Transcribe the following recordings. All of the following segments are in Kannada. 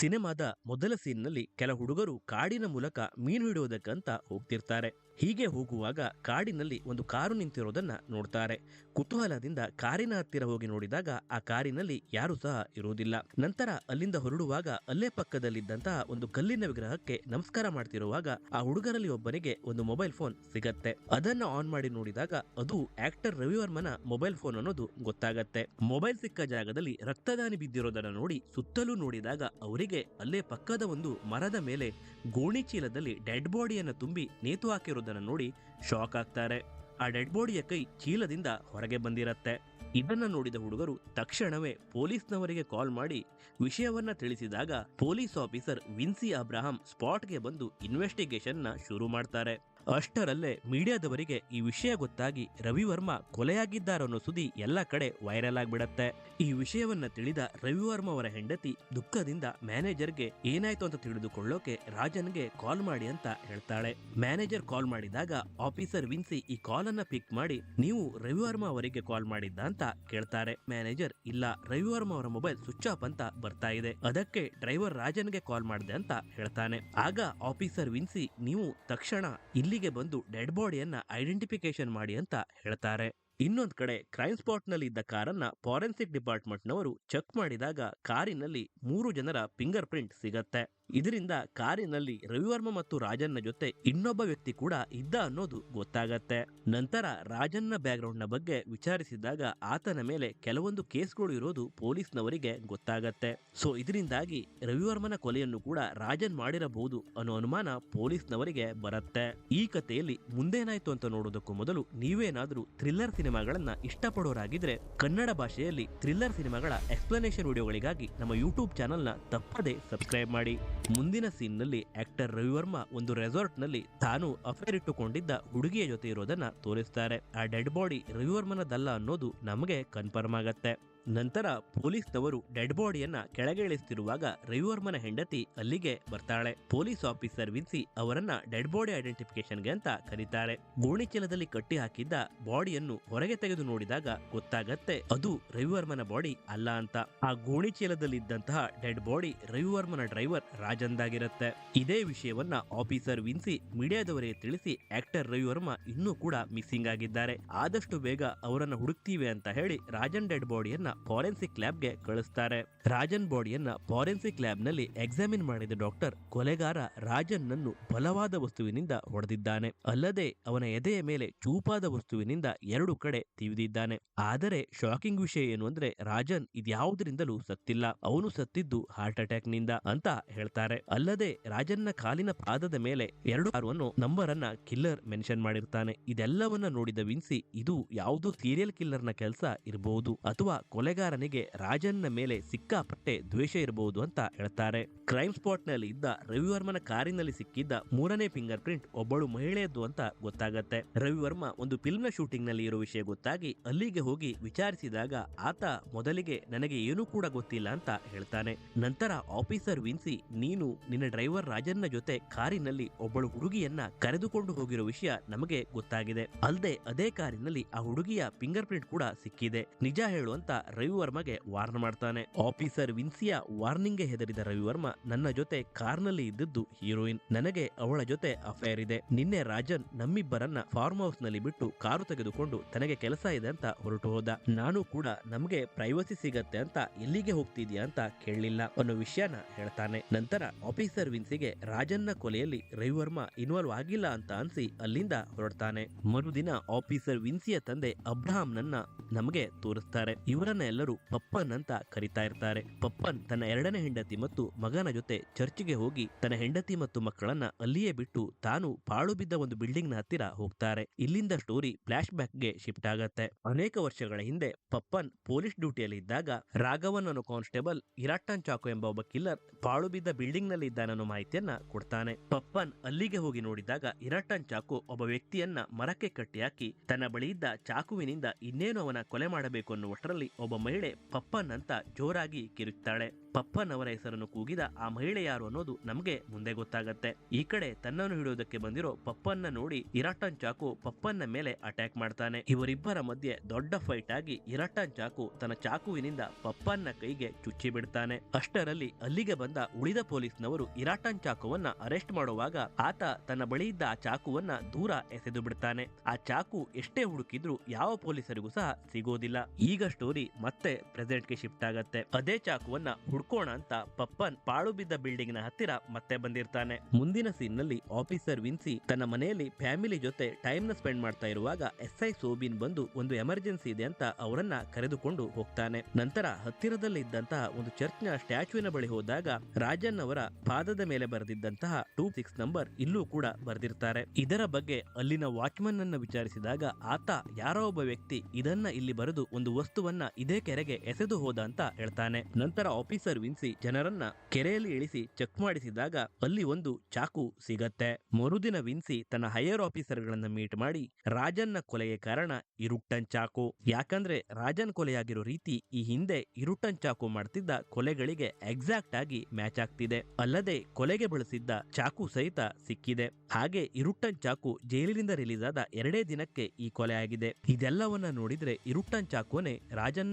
ಸಿನಿಮಾದ ಮೊದಲ ಸೀನ್ನಲ್ಲಿ ಕೆಲ ಹುಡುಗರು ಕಾಡಿನ ಮೂಲಕ ಮೀನು ಹಿಡಿಯೋದಕ್ಕಂತ ಹೋಗ್ತಿರ್ತಾರೆ. ಹೀಗೆ ಹೋಗುವಾಗ ಕಾಡಿನಲ್ಲಿ ಒಂದು ಕಾರು ನಿಂತಿರೋದನ್ನ ನೋಡ್ತಾರೆ. ಕುತೂಹಲದಿಂದ ಕಾರಿನ ಹತ್ತಿರ ಹೋಗಿ ನೋಡಿದಾಗ ಆ ಕಾರಿನಲ್ಲಿ ಯಾರು ಸಹ ಇರುವುದಿಲ್ಲ. ನಂತರ ಅಲ್ಲಿಂದ ಹೊರಡುವಾಗ ಅಲ್ಲೇ ಪಕ್ಕದಲ್ಲಿದ್ದಂತಹ ಒಂದು ಕಲ್ಲಿನ ವಿಗ್ರಹಕ್ಕೆ ನಮಸ್ಕಾರ ಮಾಡ್ತಿರುವಾಗ ಆ ಹುಡುಗರಲ್ಲಿ ಒಬ್ಬನಿಗೆ ಒಂದು ಮೊಬೈಲ್ ಫೋನ್ ಸಿಗತ್ತೆ. ಅದನ್ನ ಆನ್ ಮಾಡಿ ನೋಡಿದಾಗ ಅದು ಆಕ್ಟರ್ ರವಿವರ್ಮನ ಮೊಬೈಲ್ ಫೋನ್ ಅನ್ನೋದು ಗೊತ್ತಾಗತ್ತೆ. ಮೊಬೈಲ್ ಸಿಕ್ಕ ಜಾಗದಲ್ಲಿ ರಕ್ತದಾನಿ ಬಿದ್ದಿರೋದನ್ನ ನೋಡಿ ಸುತ್ತಲೂ ನೋಡಿದಾಗ ಅವರಿಗೆ ಅಲ್ಲೇ ಪಕ್ಕದ ಒಂದು ಮರದ ಮೇಲೆ ಗೋಣಿ ಚೀಲದಲ್ಲಿ ಡೆಡ್ ಬಾಡಿಯನ್ನು ತುಂಬಿ ನೇತು ಹಾಕಿರೋದನ್ನ ನೋಡಿ ಶಾಕ್ ಆಗ್ತಾರೆ. ಆ ಡೆಡ್ ಬಾಡಿಯ ಕೈ ಚೀಲದಿಂದ ಹೊರಗೆ ಬಂದಿರತ್ತೆ. ಇದನ್ನ ನೋಡಿದ ಹುಡುಗರು ತಕ್ಷಣವೇ ಪೊಲೀಸ್ನವರಿಗೆ ಕಾಲ್ ಮಾಡಿ ವಿಷಯವನ್ನ ತಿಳಿಸಿದಾಗ ಪೊಲೀಸ್ ಆಫೀಸರ್ ವಿನ್ಸಿ ಅಬ್ರಹಾಂ ಸ್ಪಾಟ್ಗೆ ಬಂದು ಇನ್ವೆಸ್ಟಿಗೇಷನ್ನ ಶುರು ಮಾಡ್ತಾರೆ. ಅಷ್ಟರಲ್ಲೇ ಮೀಡಿಯಾದವರಿಗೆ ಈ ವಿಷಯ ಗೊತ್ತಾಗಿ ರವಿವರ್ಮ ಕೊಲೆಯಾಗಿದ್ದಾರನ್ನೋ ಸುದ್ದಿ ಎಲ್ಲ ಕಡೆ ವೈರಲ್ ಆಗ್ಬಿಡತ್ತೆ. ಈ ವಿಷಯವನ್ನ ತಿಳಿದ ರವಿವರ್ಮ ಅವರ ಹೆಂಡತಿ ದುಃಖದಿಂದ ಮ್ಯಾನೇಜರ್ಗೆ ಏನಾಯ್ತು ಅಂತ ತಿಳಿದುಕೊಳ್ಳೋಕೆ ರಾಜನ್ಗೆ ಕಾಲ್ ಮಾಡಿ ಅಂತ ಹೇಳ್ತಾಳೆ. ಮ್ಯಾನೇಜರ್ ಕಾಲ್ ಮಾಡಿದಾಗ ಆಫೀಸರ್ ವಿನ್ಸಿ ಈ ಕಾಲ್ ಅನ್ನ ಪಿಕ್ ಮಾಡಿ ನೀವು ರವಿವರ್ಮ ಅವರಿಗೆ ಕಾಲ್ ಮಾಡಿದ್ದ ಅಂತ ಕೇಳ್ತಾರೆ. ಮ್ಯಾನೇಜರ್, ಇಲ್ಲ, ರವಿವರ್ಮ ಅವರ ಮೊಬೈಲ್ ಸ್ವಿಚ್ ಆಫ್ ಅಂತ ಬರ್ತಾ ಇದೆ. ಅದಕ್ಕೆ ಡ್ರೈವರ್ ರಾಜನ್ಗೆ ಕಾಲ್ ಮಾಡಿದೆ ಅಂತ ಹೇಳ್ತಾನೆ. ಆಗ ಆಫೀಸರ್ ವಿನ್ಸಿ, ನೀವು ತಕ್ಷಣ ಇಲ್ಲಿಗೆ ಬಂದು ಡೆಡ್ ಬಾಡಿಯನ್ನ ಐಡೆಂಟಿಫಿಕೇಶನ್ ಮಾಡಿ ಅಂತ ಹೇಳ್ತಾರೆ. ಇನ್ನೊಂದ್ ಕಡೆ ಕ್ರೈಮ್ ಸ್ಪಾಟ್ನಲ್ಲಿ ಇದ್ದ ಕಾರನ್ನ ಫಾರೆನ್ಸಿಕ್ ಡಿಪಾರ್ಟ್ಮೆಂಟ್ ನವರು ಚೆಕ್ ಮಾಡಿದಾಗ ಕಾರಿನಲ್ಲಿ ಮೂರು ಜನರ ಫಿಂಗರ್ ಪ್ರಿಂಟ್ ಸಿಗತ್ತೆ. ಇದರಿಂದ ಕಾರಿನಲ್ಲಿ ರವಿವರ್ಮ ಮತ್ತು ರಾಜನ್ನ ಜೊತೆ ಇನ್ನೊಬ್ಬ ವ್ಯಕ್ತಿ ಕೂಡ ಇದ್ದ ಅನ್ನೋದು ಗೊತ್ತಾಗತ್ತೆ. ನಂತರ ರಾಜನ್ನ ಬ್ಯಾಕ್ಗ್ರೌಂಡ್ನ ಬಗ್ಗೆ ವಿಚಾರಿಸಿದಾಗ ಆತನ ಮೇಲೆ ಕೆಲವೊಂದು ಕೇಸ್ಗಳು ಇರೋದು ಪೊಲೀಸ್ನವರಿಗೆ ಗೊತ್ತಾಗತ್ತೆ. ಸೊ ಇದರಿಂದಾಗಿ ರವಿವರ್ಮನ ಕೊಲೆಯನ್ನು ಕೂಡ ರಾಜನ್ ಮಾಡಿರಬಹುದು ಅನ್ನೋ ಅನುಮಾನ ಪೊಲೀಸ್ನವರಿಗೆ ಬರುತ್ತೆ. ಈ ಕಥೆಯಲ್ಲಿ ಮುಂದೇನಾಯ್ತು ಅಂತ ನೋಡೋದಕ್ಕೂ ಮೊದಲು ನೀವೇನಾದರೂ ಥ್ರಿಲ್ಲರ್ ಸಿನಿಮಾಗಳನ್ನ ಇಷ್ಟಪಡೋರಾಗಿದ್ರೆ ಕನ್ನಡ ಭಾಷೆಯಲ್ಲಿ ಥ್ರಿಲ್ಲರ್ ಸಿನಿಮಾಗಳ ಎಕ್ಸ್ಪ್ಲನೇಷನ್ ವಿಡಿಯೋಗಳಿಗಾಗಿ ನಮ್ಮ ಯೂಟ್ಯೂಬ್ ಚಾನೆಲ್ನ ತಪ್ಪದೇ ಸಬ್ಸ್ಕ್ರೈಬ್ ಮಾಡಿ. ಮುಂದಿನ ಸೀನ್ನಲ್ಲಿ ಆಕ್ಟರ್ ರವಿವರ್ಮ ಒಂದು ರೆಸಾರ್ಟ್ನಲ್ಲಿ ತಾನು ಅಫೇರ್ ಇಟ್ಟುಕೊಂಡಿದ್ದ ಹುಡುಗಿಯ ಜೊತೆ ಇರೋದನ್ನ ತೋರಿಸ್ತಾರೆ. ಆ ಡೆಡ್ ಬಾಡಿ ರವಿವರ್ಮನದಲ್ಲ ಅನ್ನೋದು ನಮಗೆ ಕನ್ಫರ್ಮ್ ಆಗತ್ತೆ. ನಂತರ ಪೊಲೀಸ್ನವರು ಡೆಡ್ ಬಾಡಿಯನ್ನ ಕೆಳಗೆ ಇಳಿಸ್ತಿರುವಾಗ ರವಿವರ್ಮನ ಹೆಂಡತಿ ಅಲ್ಲಿಗೆ ಬರ್ತಾಳೆ. ಪೊಲೀಸ್ ಆಫೀಸರ್ ವಿನ್ಸಿ ಅವರನ್ನ ಡೆಡ್ ಬಾಡಿ ಐಡೆಂಟಿಫಿಕೇಶನ್ಗೆ ಅಂತ ಕರೀತಾರೆ. ಗೋಣಿಚೀಲದಲ್ಲಿ ಕಟ್ಟಿ ಹಾಕಿದ್ದ ಬಾಡಿಯನ್ನು ಹೊರಗೆ ತೆಗೆದು ನೋಡಿದಾಗ ಗೊತ್ತಾಗತ್ತೆ ಅದು ರವಿವರ್ಮನ ಬಾಡಿ ಅಲ್ಲ ಅಂತ. ಆ ಗೋಣಿಚೀಲದಲ್ಲಿದ್ದಂತಹ ಡೆಡ್ ಬಾಡಿ ರವಿವರ್ಮನ ಡ್ರೈವರ್ ರಾಜಂದಾಗಿರುತ್ತೆ ಇದೇ ವಿಷಯವನ್ನ ಆಫೀಸರ್ ವಿನ್ಸಿ ಮೀಡಿಯಾದವರಿಗೆ ತಿಳಿಸಿ ಆಕ್ಟರ್ ರವಿವರ್ಮ ಇನ್ನೂ ಕೂಡ ಮಿಸ್ಸಿಂಗ್ ಆಗಿದ್ದಾರೆ. ಆದಷ್ಟು ಬೇಗ ಅವರನ್ನು ಹುಡುಕ್ತೀವಿ ಅಂತ ಹೇಳಿ ರಾಜನ್ ಡೆಡ್ ಬಾಡಿಯನ್ನ ಫಾರೆನ್ಸಿಕ್ ಲ್ಯಾಬ್ಗೆ ಕಳಿಸ್ತಾರೆ. ರಾಜನ್ ಬಾಡಿಯನ್ನ ಫಾರೆನ್ಸಿಕ್ ಲ್ಯಾಬ್ನಲ್ಲಿ ಎಕ್ಸಾಮಿನ್ ಮಾಡಿದ ಡಾಕ್ಟರ್ ಕೊಲೆಗಾರ ರಾಜನ್ ನನ್ನು ಬಲವಾದ ವಸ್ತುವಿನಿಂದ ಹೊಡೆದಿದ್ದಾನೆ. ಅಲ್ಲದೆ ಅವನ ಎದೆಯ ಮೇಲೆ ಚೂಪಾದ ವಸ್ತುವಿನಿಂದ ಎರಡು ಕಡೆ ತಿವಿದಿದ್ದಾನೆ. ಆದರೆ ಶಾಕಿಂಗ್ ವಿಷಯ ಏನು ಅಂದ್ರೆ ರಾಜನ್ ಇದ್ಯಾವುದರಿಂದಲೂ ಸತ್ತಿಲ್ಲ. ಅವನು ಸತ್ತಿದ್ದು ಹಾರ್ಟ್ ಅಟ್ಯಾಕ್ನಿಂದ ಅಂತ ಹೇಳ್ತಾರೆ. ಅಲ್ಲದೆ ರಾಜನ್ನ ಕಾಲಿನ ಪಾದದ ಮೇಲೆ ಎರಡು ಕಾರನ್ನು ನಂಬರ್ ಅನ್ನ ಕಿಲ್ಲರ್ ಮೆನ್ಷನ್ ಮಾಡಿರ್ತಾನೆ. ಇದೆಲ್ಲವನ್ನ ನೋಡಿದ ವಿನ್ಸಿ, ಇದು ಯಾವುದೋ ಸೀರಿಯಲ್ ಕಿಲ್ಲರ್ನ ಕೆಲಸ ಇರಬಹುದು ಅಥವಾ ಕೊಲೆಗಾರನಿಗೆ ರಾಜನ್ನ ಮೇಲೆ ಸಿಕ್ಕಾಪಟ್ಟೆ ದ್ವೇಷ ಇರಬಹುದು ಅಂತ ಹೇಳ್ತಾರೆ. ಕ್ರೈಮ್ ಸ್ಪಾಟ್ನಲ್ಲಿ ಇದ್ದ ರವಿವರ್ಮನ ಕಾರಿನಲ್ಲಿ ಸಿಕ್ಕಿದ್ದ ಮೂರನೇ ಫಿಂಗರ್ ಪ್ರಿಂಟ್ ಒಬ್ಬಳು ಮಹಿಳೆಯದ್ದು ಅಂತ ಗೊತ್ತಾಗತ್ತೆ. ರವಿವರ್ಮ ಒಂದು ಫಿಲ್ಮ್ನ ಶೂಟಿಂಗ್ನಲ್ಲಿ ಇರೋ ವಿಷಯ ಗೊತ್ತಾಗಿ ಅಲ್ಲಿಗೆ ಹೋಗಿ ವಿಚಾರಿಸಿದಾಗ ಆತ ಮೊದಲಿಗೆ ನನಗೆ ಏನೂ ಕೂಡ ಗೊತ್ತಿಲ್ಲ ಅಂತ ಹೇಳ್ತಾನೆ. ನಂತರ ಆಫೀಸರ್ ವಿನ್ಸಿ, ನೀನು ನಿನ್ನ ಡ್ರೈವರ್ ರಾಜನ್ನ ಜೊತೆ ಕಾರಿನಲ್ಲಿ ಒಬ್ಬಳು ಹುಡುಗಿಯನ್ನ ಕರೆದುಕೊಂಡು ಹೋಗಿರೋ ವಿಷಯ ನಮಗೆ ಗೊತ್ತಾಗಿದೆ. ಅಲ್ಲದೆ ಅದೇ ಕಾರಿನಲ್ಲಿ ಆ ಹುಡುಗಿಯ ಫಿಂಗರ್ ಪ್ರಿಂಟ್ ಕೂಡ ಸಿಕ್ಕಿದೆ. ನಿಜ ಹೇಳು ಅಂತ ರವಿವರ್ಮಗೆ ವಾರ್ನ್ ಮಾಡ್ತಾನೆ. ಆಫೀಸರ್ ವಿನ್ಸಿಯ ವಾರ್ನಿಂಗ್ಗೆ ಹೆದರಿದ ರವಿವರ್ಮ, ನನ್ನ ಜೊತೆ ಕಾರ್ನಲ್ಲಿ ಇದ್ದದ್ದು ಹೀರೋಯಿನ್ ನನಗೆ ಅವಳ ಜೊತೆ ಅಫೇರ್ ಇದೆ. ನಿನ್ನೆ ರಾಜನ್ ನಮ್ಮಿಬ್ಬರನ್ನ ಫಾರ್ಮ್ ಹೌಸ್ನಲ್ಲಿ ಬಿಟ್ಟು ಕಾರು ತೆಗೆದುಕೊಂಡು ತನಗೆ ಕೆಲಸ ಇದೆ ಅಂತ ಹೊರಟು ಹೋದ. ನಾನು ಕೂಡ ನಮಗೆ ಪ್ರೈವಸಿ ಸಿಗತ್ತೆ ಅಂತ ಎಲ್ಲಿಗೆ ಹೋಗ್ತಿದ್ಯಾ ಅಂತ ಕೇಳಲಿಲ್ಲ ಅನ್ನೋ ವಿಷಯನ ಹೇಳ್ತಾನೆ. ನಂತರ ಆಫೀಸರ್ ವಿನ್ಸಿಗೆ, ರಾಜನ್ನ ಕೊಲೆಯಲ್ಲಿ ರವಿವರ್ಮ ಇನ್ವಾಲ್ವ್ ಆಗಿಲ್ಲ ಅಂತ ಅನ್ಸಿ ಅಲ್ಲಿಂದ ಹೊರಡ್ತಾನೆ. ಮರುದಿನ ಆಫೀಸರ್ ವಿನ್ಸಿಯ ತಂದೆ ಅಬ್ರಹಾಂನನ್ನ ನಮಗೆ ತೋರಿಸ್ತಾರೆ. ಇವರನ್ನ ಎಲ್ಲರೂ ಪಪ್ಪನ್ ಅಂತ ಕರಿತಾ ಇರ್ತಾರೆ. ಪಪ್ಪನ್ ತನ್ನ ಎರಡನೇ ಹೆಂಡತಿ ಮತ್ತು ಮಗನ ಜೊತೆ ಚರ್ಚ್ಗೆ ಹೋಗಿ ತನ್ನ ಹೆಂಡತಿ ಮತ್ತು ಮಕ್ಕಳನ್ನ ಅಲ್ಲಿಯೇ ಬಿಟ್ಟು ತಾನು ಪಾಳು ಬಿದ್ದ ಒಂದು ಬಿಲ್ಡಿಂಗ್ನ ಹತ್ತಿರ ಹೋಗ್ತಾರೆ. ಇಲ್ಲಿಂದ ಸ್ಟೋರಿ ಫ್ಲಾಶ್ ಬ್ಯಾಕ್ಗೆ ಶಿಫ್ಟ್ ಆಗತ್ತೆ. ಅನೇಕ ವರ್ಷಗಳ ಹಿಂದೆ ಪಪ್ಪನ್ ಪೊಲೀಸ್ ಡ್ಯೂಟಿಯಲ್ಲಿ ಇದ್ದಾಗ ರಾಘವನ್ ಅನ್ನೋ ಕಾನ್ಸ್ಟೇಬಲ್ ಇರಾಟನ್ ಚಾಕು ಎಂಬ ಒಬ್ಬ ಕಿಲ್ಲರ್ ಪಾಳು ಬಿದ್ದ ಬಿಲ್ಡಿಂಗ್ನಲ್ಲಿ ಇದ್ದಾನನ್ನೋ ಮಾಹಿತಿಯನ್ನ ಕೊಡ್ತಾನೆ. ಪಪ್ಪನ್ ಅಲ್ಲಿಗೆ ಹೋಗಿ ನೋಡಿದಾಗ ಇರಾಟನ್ ಚಾಕು ಒಬ್ಬ ವ್ಯಕ್ತಿಯನ್ನ ಮರಕ್ಕೆ ಕಟ್ಟಿ ಹಾಕಿ ತನ್ನ ಬಳಿ ಇದ್ದ ಚಾಕುವಿನಿಂದ ಇನ್ನೇನು ಅವನ ಕೊಲೆ ಮಾಡಬೇಕು ಅನ್ನುವಷ್ಟರಲ್ಲಿ ಒಬ್ಬ ಒಬ್ಬ ಮಹಿಳೆ ಪಪ್ಪನ್ ಅಂತ ಜೋರಾಗಿ ಕಿರುಚ್ತಾಳೆ. ಪಪ್ಪನ್ ಅವರ ಹೆಸರನ್ನು ಕೂಗಿದ ಆ ಮಹಿಳೆ ಯಾರು ಅನ್ನೋದು ನಮಗೆ ಮುಂದೆ ಗೊತ್ತಾಗತ್ತೆ. ಈ ಕಡೆ ತನ್ನನ್ನು ಹಿಡಿಯೋದಕ್ಕೆ ಬಂದಿರೋ ಪಪ್ಪನ್ನ ನೋಡಿ ಇರಾಟನ್ ಚಾಕು ಪಪ್ಪನ್ನ ಮೇಲೆ ಅಟ್ಯಾಕ್ ಮಾಡ್ತಾನೆ. ಇವರಿಬ್ಬರ ಮಧ್ಯೆ ದೊಡ್ಡ ಫೈಟ್ ಆಗಿ ಇರಾಟನ್ ಚಾಕು ತನ್ನ ಚಾಕುವಿನಿಂದ ಪಪ್ಪನ್ನ ಕೈಗೆ ಚುಚ್ಚಿ ಬಿಡ್ತಾನೆ. ಅಷ್ಟರಲ್ಲಿ ಅಲ್ಲಿಗೆ ಬಂದ ಉಳಿದ ಪೊಲೀಸ್ನವರು ಇರಾಟನ್ ಚಾಕುವನ್ನ ಅರೆಸ್ಟ್ ಮಾಡುವಾಗ ಆತ ತನ್ನ ಬಳಿ ಇದ್ದ ಆ ಚಾಕುವನ್ನ ದೂರ ಎಸೆದು ಬಿಡ್ತಾನೆ. ಆ ಚಾಕು ಎಷ್ಟೇ ಹುಡುಕಿದ್ರು ಯಾವ ಪೊಲೀಸರಿಗೂ ಸಹ ಸಿಗೋದಿಲ್ಲ. ಈಗ ಸ್ಟೋರಿ ಮತ್ತೆ ಪ್ರೆಸೆಂಟ್ಗೆ ಶಿಫ್ಟ್ ಆಗತ್ತೆ. ಅದೇ ಚಾಕುವನ್ನ ಹುಡ್ಕೋಣ ಅಂತ ಪಪ್ಪನ್ ಪಾಳು ಬಿದ್ದ ಬಿಲ್ಡಿಂಗ್ನ ಹತ್ತಿರ ಮತ್ತೆ ಬಂದಿರ್ತಾನೆ. ಮುಂದಿನ ಸೀನ್ನಲ್ಲಿ ಆಫೀಸರ್ ವಿನ್ಸಿ ತನ್ನ ಮನೆಯಲ್ಲಿ ಫ್ಯಾಮಿಲಿ ಜೊತೆ ಟೈಮ್ನ ಸ್ಪೆಂಡ್ ಮಾಡ್ತಾ ಇರುವಾಗ ಎಸ್ ಐ ಸೋಬಿನ್ ಬಂದು ಒಂದು ಎಮರ್ಜೆನ್ಸಿ ಇದೆ ಅಂತ ಅವರನ್ನ ಕರೆದುಕೊಂಡು ಹೋಗ್ತಾನೆ. ನಂತರ ಹತ್ತಿರದಲ್ಲಿ ಇದ್ದಂತಹ ಒಂದು ಚರ್ಚ್ನ ಸ್ಟ್ಯಾಚುವಿನ ಬಳಿ ಹೋದಾಗ ರಾಜನ್ ಅವರ ಪಾದದ ಮೇಲೆ ಬರೆದಿದ್ದಂತಹ ಟೂ ಸಿಕ್ಸ್ ನಂಬರ್ ಇಲ್ಲೂ ಕೂಡ ಬರೆದಿರ್ತಾರೆ. ಇದರ ಬಗ್ಗೆ ಅಲ್ಲಿನ ವಾಚ್ಮನ್ ಅನ್ನ ವಿಚಾರಿಸಿದಾಗ ಆತ ಯಾರೋ ಒಬ್ಬ ವ್ಯಕ್ತಿ ಇದನ್ನ ಇಲ್ಲಿ ಬರೆದು ಒಂದು ವಸ್ತುವನ್ನ ಇದೇ ಕೆರೆಗೆ ಎಸೆದು ಹೋದ ಅಂತ ಹೇಳ್ತಾನೆ. ನಂತರ ಆಫೀಸರ್ ವಿನ್ಸಿ ಜನರನ್ನ ಕೆರೆಯಲ್ಲಿ ಇಳಿಸಿ ಚೆಕ್ ಮಾಡಿಸಿದಾಗ ಅಲ್ಲಿ ಒಂದು ಚಾಕು ಸಿಗತ್ತೆ. ಮರುದಿನ ವಿನ್ಸಿ ತನ್ನ ಹೈಯರ್ ಆಫೀಸರ್ ಗಳನ್ನ ಮೀಟ್ ಮಾಡಿ ರಾಜನ್ನ ಕೊಲೆಗೆ ಕಾರಣ ಇರುಟ್ಟನ್ ಚಾಕು. ಯಾಕಂದ್ರೆ ರಾಜನ್ ಕೊಲೆಯಾಗಿರೋ ರೀತಿ ಈ ಹಿಂದೆ ಇರುಟ್ಟನ್ ಚಾಕು ಮಾಡ್ತಿದ್ದ ಕೊಲೆಗಳಿಗೆ ಎಕ್ಸಾಕ್ಟ್ ಆಗಿ ಮ್ಯಾಚ್ ಆಗ್ತಿದೆ. ಅಲ್ಲದೆ ಕೊಲೆಗೆ ಬಳಸಿದ್ದ ಚಾಕು ಸಹಿತ ಸಿಕ್ಕಿದೆ. ಹಾಗೆ ಇರುಟ್ಟನ್ ಚಾಕು ಜೈಲಿನಿಂದ ರಿಲೀಸ್ ಆದ ಎರಡೇ ದಿನಕ್ಕೆ ಈ ಕೊಲೆ ಆಗಿದೆ. ಇದೆಲ್ಲವನ್ನ ನೋಡಿದ್ರೆ ಇರುಟ್ಟನ್ ಚಾಕುನೇ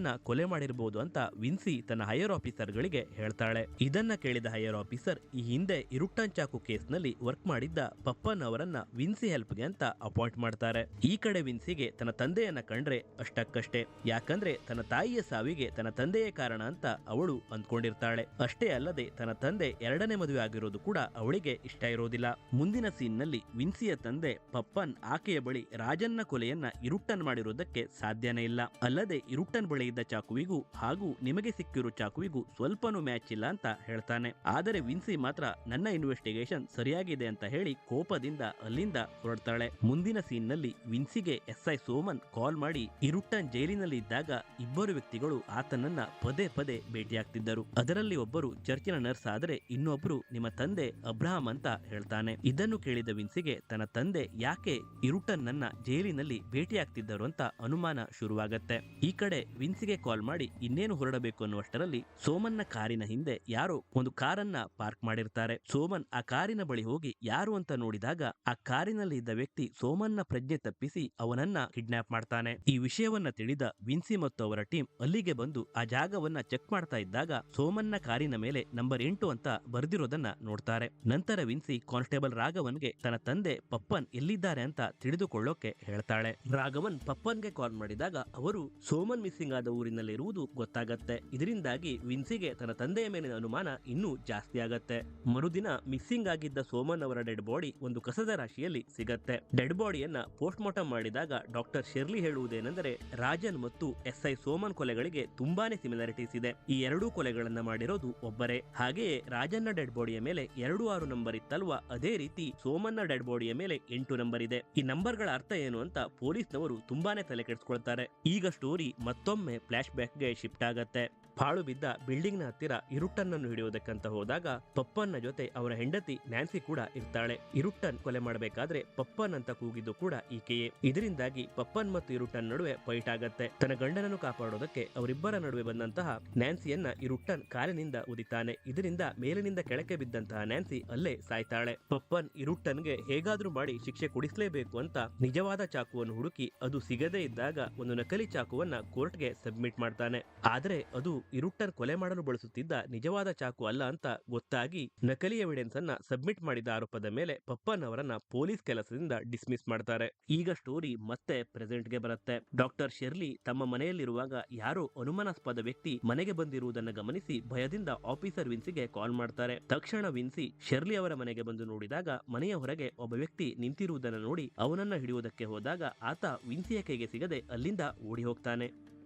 ಕೊಲೆ ಮಾಡಿರಬಹುದು ಅಂತ ವಿನ್ಸಿ ತನ್ನ ಹೈಯರ್ ಆಫೀಸರ್ ಗಳಿಗೆ ಹೇಳ್ತಾಳೆ. ಇದನ್ನ ಕೇಳಿದ ಹೈಯರ್ ಆಫೀಸರ್ ಈ ಹಿಂದೆ ಇರುಟ್ಟನ್ ಚಾಕು ಕೇಸ್ನಲ್ಲಿ ವರ್ಕ್ ಮಾಡಿದ್ದ ಪಪ್ಪನ್ ಅವರನ್ನ ವಿನ್ಸಿ ಹೆಲ್ಪ್ಗೆ ಅಂತ ಅಪಾಯಿಂಟ್ ಮಾಡ್ತಾರೆ. ಈ ಕಡೆ ವಿನ್ಸಿಗೆ ತನ್ನ ತಂದೆಯನ್ನ ಕಂಡ್ರೆ ಅಷ್ಟಕ್ಕಷ್ಟೇ. ಯಾಕಂದ್ರೆ ತನ್ನ ತಾಯಿಯ ಸಾವಿಗೆ ತನ್ನ ತಂದೆಯೇ ಕಾರಣ ಅಂತ ಅವಳು ಅಂದ್ಕೊಂಡಿರ್ತಾಳೆ. ಅಷ್ಟೇ ಅಲ್ಲದೆ ತನ್ನ ತಂದೆ ಎರಡನೇ ಮದುವೆ ಆಗಿರೋದು ಕೂಡ ಅವಳಿಗೆ ಇಷ್ಟ ಇರೋದಿಲ್ಲ. ಮುಂದಿನ ಸೀನ್ನಲ್ಲಿ ವಿನ್ಸಿಯ ತಂದೆ ಪಪ್ಪನ್ ಆಕೆಯ ಬಳಿ ರಾಜನ್ನ ಕೊಲೆಯನ್ನ ಇರುಟ್ಟನ್ ಮಾಡಿರೋದಕ್ಕೆ ಸಾಧ್ಯನೇ ಇಲ್ಲ. ಅಲ್ಲದೆ ಇರುಟ್ಟನ್ ಬಳಿ ಇದ್ದ ಚಾಕುವಿಗೂ ಹಾಗೂ ನಿಮಗೆ ಸಿಕ್ಕಿರೋ ಚಾಕುವಿಗೂ ಸ್ವಲ್ಪನೂ ಮ್ಯಾಚ್ ಇಲ್ಲ ಅಂತ ಹೇಳ್ತಾನೆ. ಆದರೆ ವಿನ್ಸಿ ಮಾತ್ರ ನನ್ನ ಇನ್ವೆಸ್ಟಿಗೇಷನ್ ಸರಿಯಾಗಿದೆ ಅಂತ ಹೇಳಿ ಕೋಪದಿಂದ ಅಲ್ಲಿಂದ ಹೊರಡ್ತಾಳೆ. ಮುಂದಿನ ಸೀನ್ನಲ್ಲಿ ವಿನ್ಸಿಗೆ ಎಸ್ ಐ ಸೋಮನ್ ಕಾಲ್ ಮಾಡಿ ಇರುಟ್ಟನ್ ಜೈಲಿನಲ್ಲಿ ಇದ್ದಾಗ ಇಬ್ಬರು ವ್ಯಕ್ತಿಗಳು ಆತನನ್ನ ಪದೇ ಪದೇ ಭೇಟಿಯಾಗ್ತಿದ್ದರು. ಅದರಲ್ಲಿ ಒಬ್ಬರು ಚರ್ಚಿನ ನರ್ಸ್ ಆದರೆ ಇನ್ನೊಬ್ಬರು ನಿಮ್ಮ ತಂದೆ ಅಬ್ರಹಾಂ ಅಂತ ಹೇಳ್ತಾನೆ. ಇದನ್ನು ಕೇಳಿದ ವಿನ್ಸಿಗೆ ತನ್ನ ತಂದೆ ಯಾಕೆ ಇರುಟನ್ ನನ್ನ ಜೈಲಿನಲ್ಲಿ ಭೇಟಿಯಾಗ್ತಿದ್ದರು ಅಂತ ಅನುಮಾನ ಶುರುವಾಗತ್ತೆ. ಈ ಕಡೆ ವಿನ್ಸಿಗೆ ಕಾಲ್ ಮಾಡಿ ಇನ್ನೇನು ಹೊರಡಬೇಕು ಅನ್ನುವಷ್ಟರಲ್ಲಿ ಸೋಮನ್ನ ಕಾರಿನ ಹಿಂದೆ ಯಾರೋ ಒಂದು ಕಾರನ್ನ ಪಾರ್ಕ್ ಮಾಡಿರ್ತಾರೆ. ಸೋಮನ್ ಆ ಕಾರಿನ ಬಳಿ ಹೋಗಿ ಯಾರು ಅಂತ ನೋಡಿದಾಗ ಆ ಕಾರಿನಲ್ಲಿ ಇದ್ದ ವ್ಯಕ್ತಿ ಸೋಮನ್ನ ಪ್ರಜ್ಞೆ ತಪ್ಪಿಸಿ ಅವನನ್ನ ಕಿಡ್ನಾಪ್ ಮಾಡ್ತಾನೆ. ಈ ವಿಷಯವನ್ನ ತಿಳಿದ ವಿನ್ಸಿ ಮತ್ತು ಅವರ ಟೀಮ್ ಅಲ್ಲಿಗೆ ಬಂದು ಆ ಜಾಗವನ್ನ ಚೆಕ್ ಮಾಡ್ತಾ ಇದ್ದಾಗ ಸೋಮನ್ನ ಕಾರಿನ ಮೇಲೆ ನಂಬರ್ ಎಂಟು ಅಂತ ಬರೆದಿರೋದನ್ನ ನೋಡ್ತಾರೆ. ನಂತರ ವಿನ್ಸಿ ಕಾನ್ಸ್ಟೇಬಲ್ ರಾಘವನ್ಗೆ ತನ್ನ ತಂದೆ ಪಪ್ಪನ್ ಎಲ್ಲಿದ್ದಾರೆ ಅಂತ ತಿಳಿದುಕೊಳ್ಳೋಕೆ ಹೇಳ್ತಾಳೆ. ರಾಘವನ್ ಪಪ್ಪನ್ಗೆ ಕಾಲ್ ಮಾಡಿದಾಗ ಅವರು ಸೋಮನ್ ಮಿಸ್ಸಿಂಗ್ ಆದ ಊರಿನಲ್ಲಿರುವುದು ಗೊತ್ತಾಗತ್ತೆ. ಇದರಿಂದಾಗಿ ವಿನ್ಸಿಗೆ ತನ್ನ ತಂದೆಯ ಮೇಲಿನ ಅನುಮಾನ ಇನ್ನೂ ಜಾಸ್ತಿ ಆಗತ್ತೆ. ಮರುದಿನ ಮಿಸ್ಸಿಂಗ್ ಆಗಿದ್ದ ಸೋಮನ್ ಅವರ ಡೆಡ್ ಬಾಡಿ ಒಂದು ಕಸದ ರಾಶಿಯಲ್ಲಿ ಸಿಗತ್ತೆ. ಡೆಡ್ ಬಾಡಿಯನ್ನ ಪೋಸ್ಟ್ ಮಾರ್ಟಮ್ ಮಾಡಿದಾಗ ಡಾಕ್ಟರ್ ಶೆರ್ಲಿ ಹೇಳುವುದೇನೆಂದರೆ, ರಾಜನ್ ಮತ್ತು ಎಸ್ ಐ ಸೋಮನ್ ಕೊಲೆಗಳಿಗೆ ತುಂಬಾನೇ ಸಿಮಿಲಾರಿಟೀಸ್ ಇದೆ. ಈ ಎರಡೂ ಕೊಲೆಗಳನ್ನ ಮಾಡಿರೋದು ಒಬ್ಬರೇ. ಹಾಗೆಯೇ ರಾಜನ್ನ ಡೆಡ್ ಬಾಡಿಯ ಮೇಲೆ ಎರಡು ಆರು ನಂಬರ್ ಇತ್ತಲ್ವಾ, ಅದೇ ರೀತಿ ಸೋಮನ್ನ ಡೆಡ್ ಬಾಡಿಯ ಮೇಲೆ ಎಂಟು ನಂಬರ್ ಇದೆ. ಈ ನಂಬರ್ಗಳ ಅರ್ಥ ಏನು ಅಂತ ಪೊಲೀಸ್ನವರು ತುಂಬಾನೇ ತಲೆ ಕೆಡಿಸ್ಕೊಳ್ತಾರೆ. ಈಗ ಸ್ಟೋರಿ ಮತ್ತೊಮ್ಮೆ ಫ್ಲಾಶ್ ಬ್ಯಾಕ್ಗೆ ಶಿಫ್ಟ್ ಆಗತ್ತೆ ಪಾಳು ಬಿದ್ದ ಬಿಲ್ಡಿಂಗ್ನ ಹತ್ತಿರ ಇರುಟ್ಟನ್ನನ್ನು ಹಿಡಿಯುವುದಕ್ಕಂತ ಹೋದಾಗ ಪಪ್ಪನ್ನ ಜೊತೆ ಅವರ ಹೆಂಡತಿ ನ್ಯಾನ್ಸಿ ಕೂಡ ಇರ್ತಾಳೆ. ಇರುಟ್ಟನ್ ಕೊಲೆ ಮಾಡಬೇಕಾದ್ರೆ ಪಪ್ಪನ್ ಅಂತ ಕೂಗಿದ್ದು ಕೂಡ ಈಕೆಯೇ. ಇದರಿಂದಾಗಿ ಪಪ್ಪನ್ ಮತ್ತು ಇರುಟ್ಟನ್ ನಡುವೆ ಫೈಟ್ ಆಗತ್ತೆ. ತನ್ನ ಗಂಡನನ್ನು ಕಾಪಾಡೋದಕ್ಕೆ ಅವರಿಬ್ಬರ ನಡುವೆ ಬಂದಂತಹ ನ್ಯಾನ್ಸಿಯನ್ನ ಇರುಟ್ಟನ್ ಕಾಲಿನಿಂದ ಉದಿತಾನೆ. ಇದರಿಂದ ಮೇಲಿನಿಂದ ಕೆಳಕ್ಕೆ ಬಿದ್ದಂತಹ ನ್ಯಾನ್ಸಿ ಅಲ್ಲೇ ಸಾಯ್ತಾಳೆ. ಪಪ್ಪನ್ ಇರುಟ್ಟನ್ಗೆ ಹೇಗಾದ್ರೂ ಮಾಡಿ ಶಿಕ್ಷೆ ಕೊಡಿಸಲೇಬೇಕು ಅಂತ ನಿಜವಾದ ಚಾಕುವನ್ನು ಹುಡುಕಿ ಅದು ಸಿಗದೇ ಇದ್ದಾಗ ಒಂದು ನಕಲಿ ಚಾಕುವನ್ನ ಕೋರ್ಟ್ಗೆ ಸಬ್ಮಿಟ್ ಮಾಡ್ತಾನೆ. ಆದರೆ ಅದು ಇರುಟ್ಟನ್ ಕೊಲೆ ಮಾಡಲು ಬಳಸುತ್ತಿದ್ದ ನಿಜವಾದ ಚಾಕು ಅಲ್ಲ ಅಂತ ಗೊತ್ತಾಗಿ ನಕಲಿ ಎವಿಡೆನ್ಸ್ ಅನ್ನ ಸಬ್ಮಿಟ್ ಮಾಡಿದ ಆರೋಪದ ಮೇಲೆ ಪಪ್ಪನ್ ಅವರನ್ನ ಪೊಲೀಸ್ ಕೆಲಸದಿಂದ ಡಿಸ್ಮಿಸ್ ಮಾಡ್ತಾರೆ. ಈಗ ಸ್ಟೋರಿ ಮತ್ತೆ ಪ್ರೆಸೆಂಟ್ಗೆ ಬರುತ್ತೆ. ಡಾಕ್ಟರ್ ಶೆರ್ಲಿ ತಮ್ಮ ಮನೆಯಲ್ಲಿರುವಾಗ ಯಾರೋ ಅನುಮಾನಾಸ್ಪದ ವ್ಯಕ್ತಿ ಮನೆಗೆ ಬಂದಿರುವುದನ್ನು ಗಮನಿಸಿ ಭಯದಿಂದ ಆಫೀಸರ್ ವಿನ್ಸಿಗೆ ಕಾಲ್ ಮಾಡ್ತಾರೆ. ತಕ್ಷಣ ವಿನ್ಸಿ ಶೆರ್ಲಿ ಅವರ ಮನೆಗೆ ಬಂದು ನೋಡಿದಾಗ ಮನೆಯ ಹೊರಗೆ ಒಬ್ಬ ವ್ಯಕ್ತಿ ನಿಂತಿರುವುದನ್ನು ನೋಡಿ ಅವನನ್ನ ಹಿಡಿಯುವುದಕ್ಕೆ ಹೋದಾಗ ಆತ ವಿನ್ಸಿಯ ಕೈಗೆ ಸಿಗದೆ ಅಲ್ಲಿಂದ ಓಡಿ ಹೋಗ್ತಾನೆ.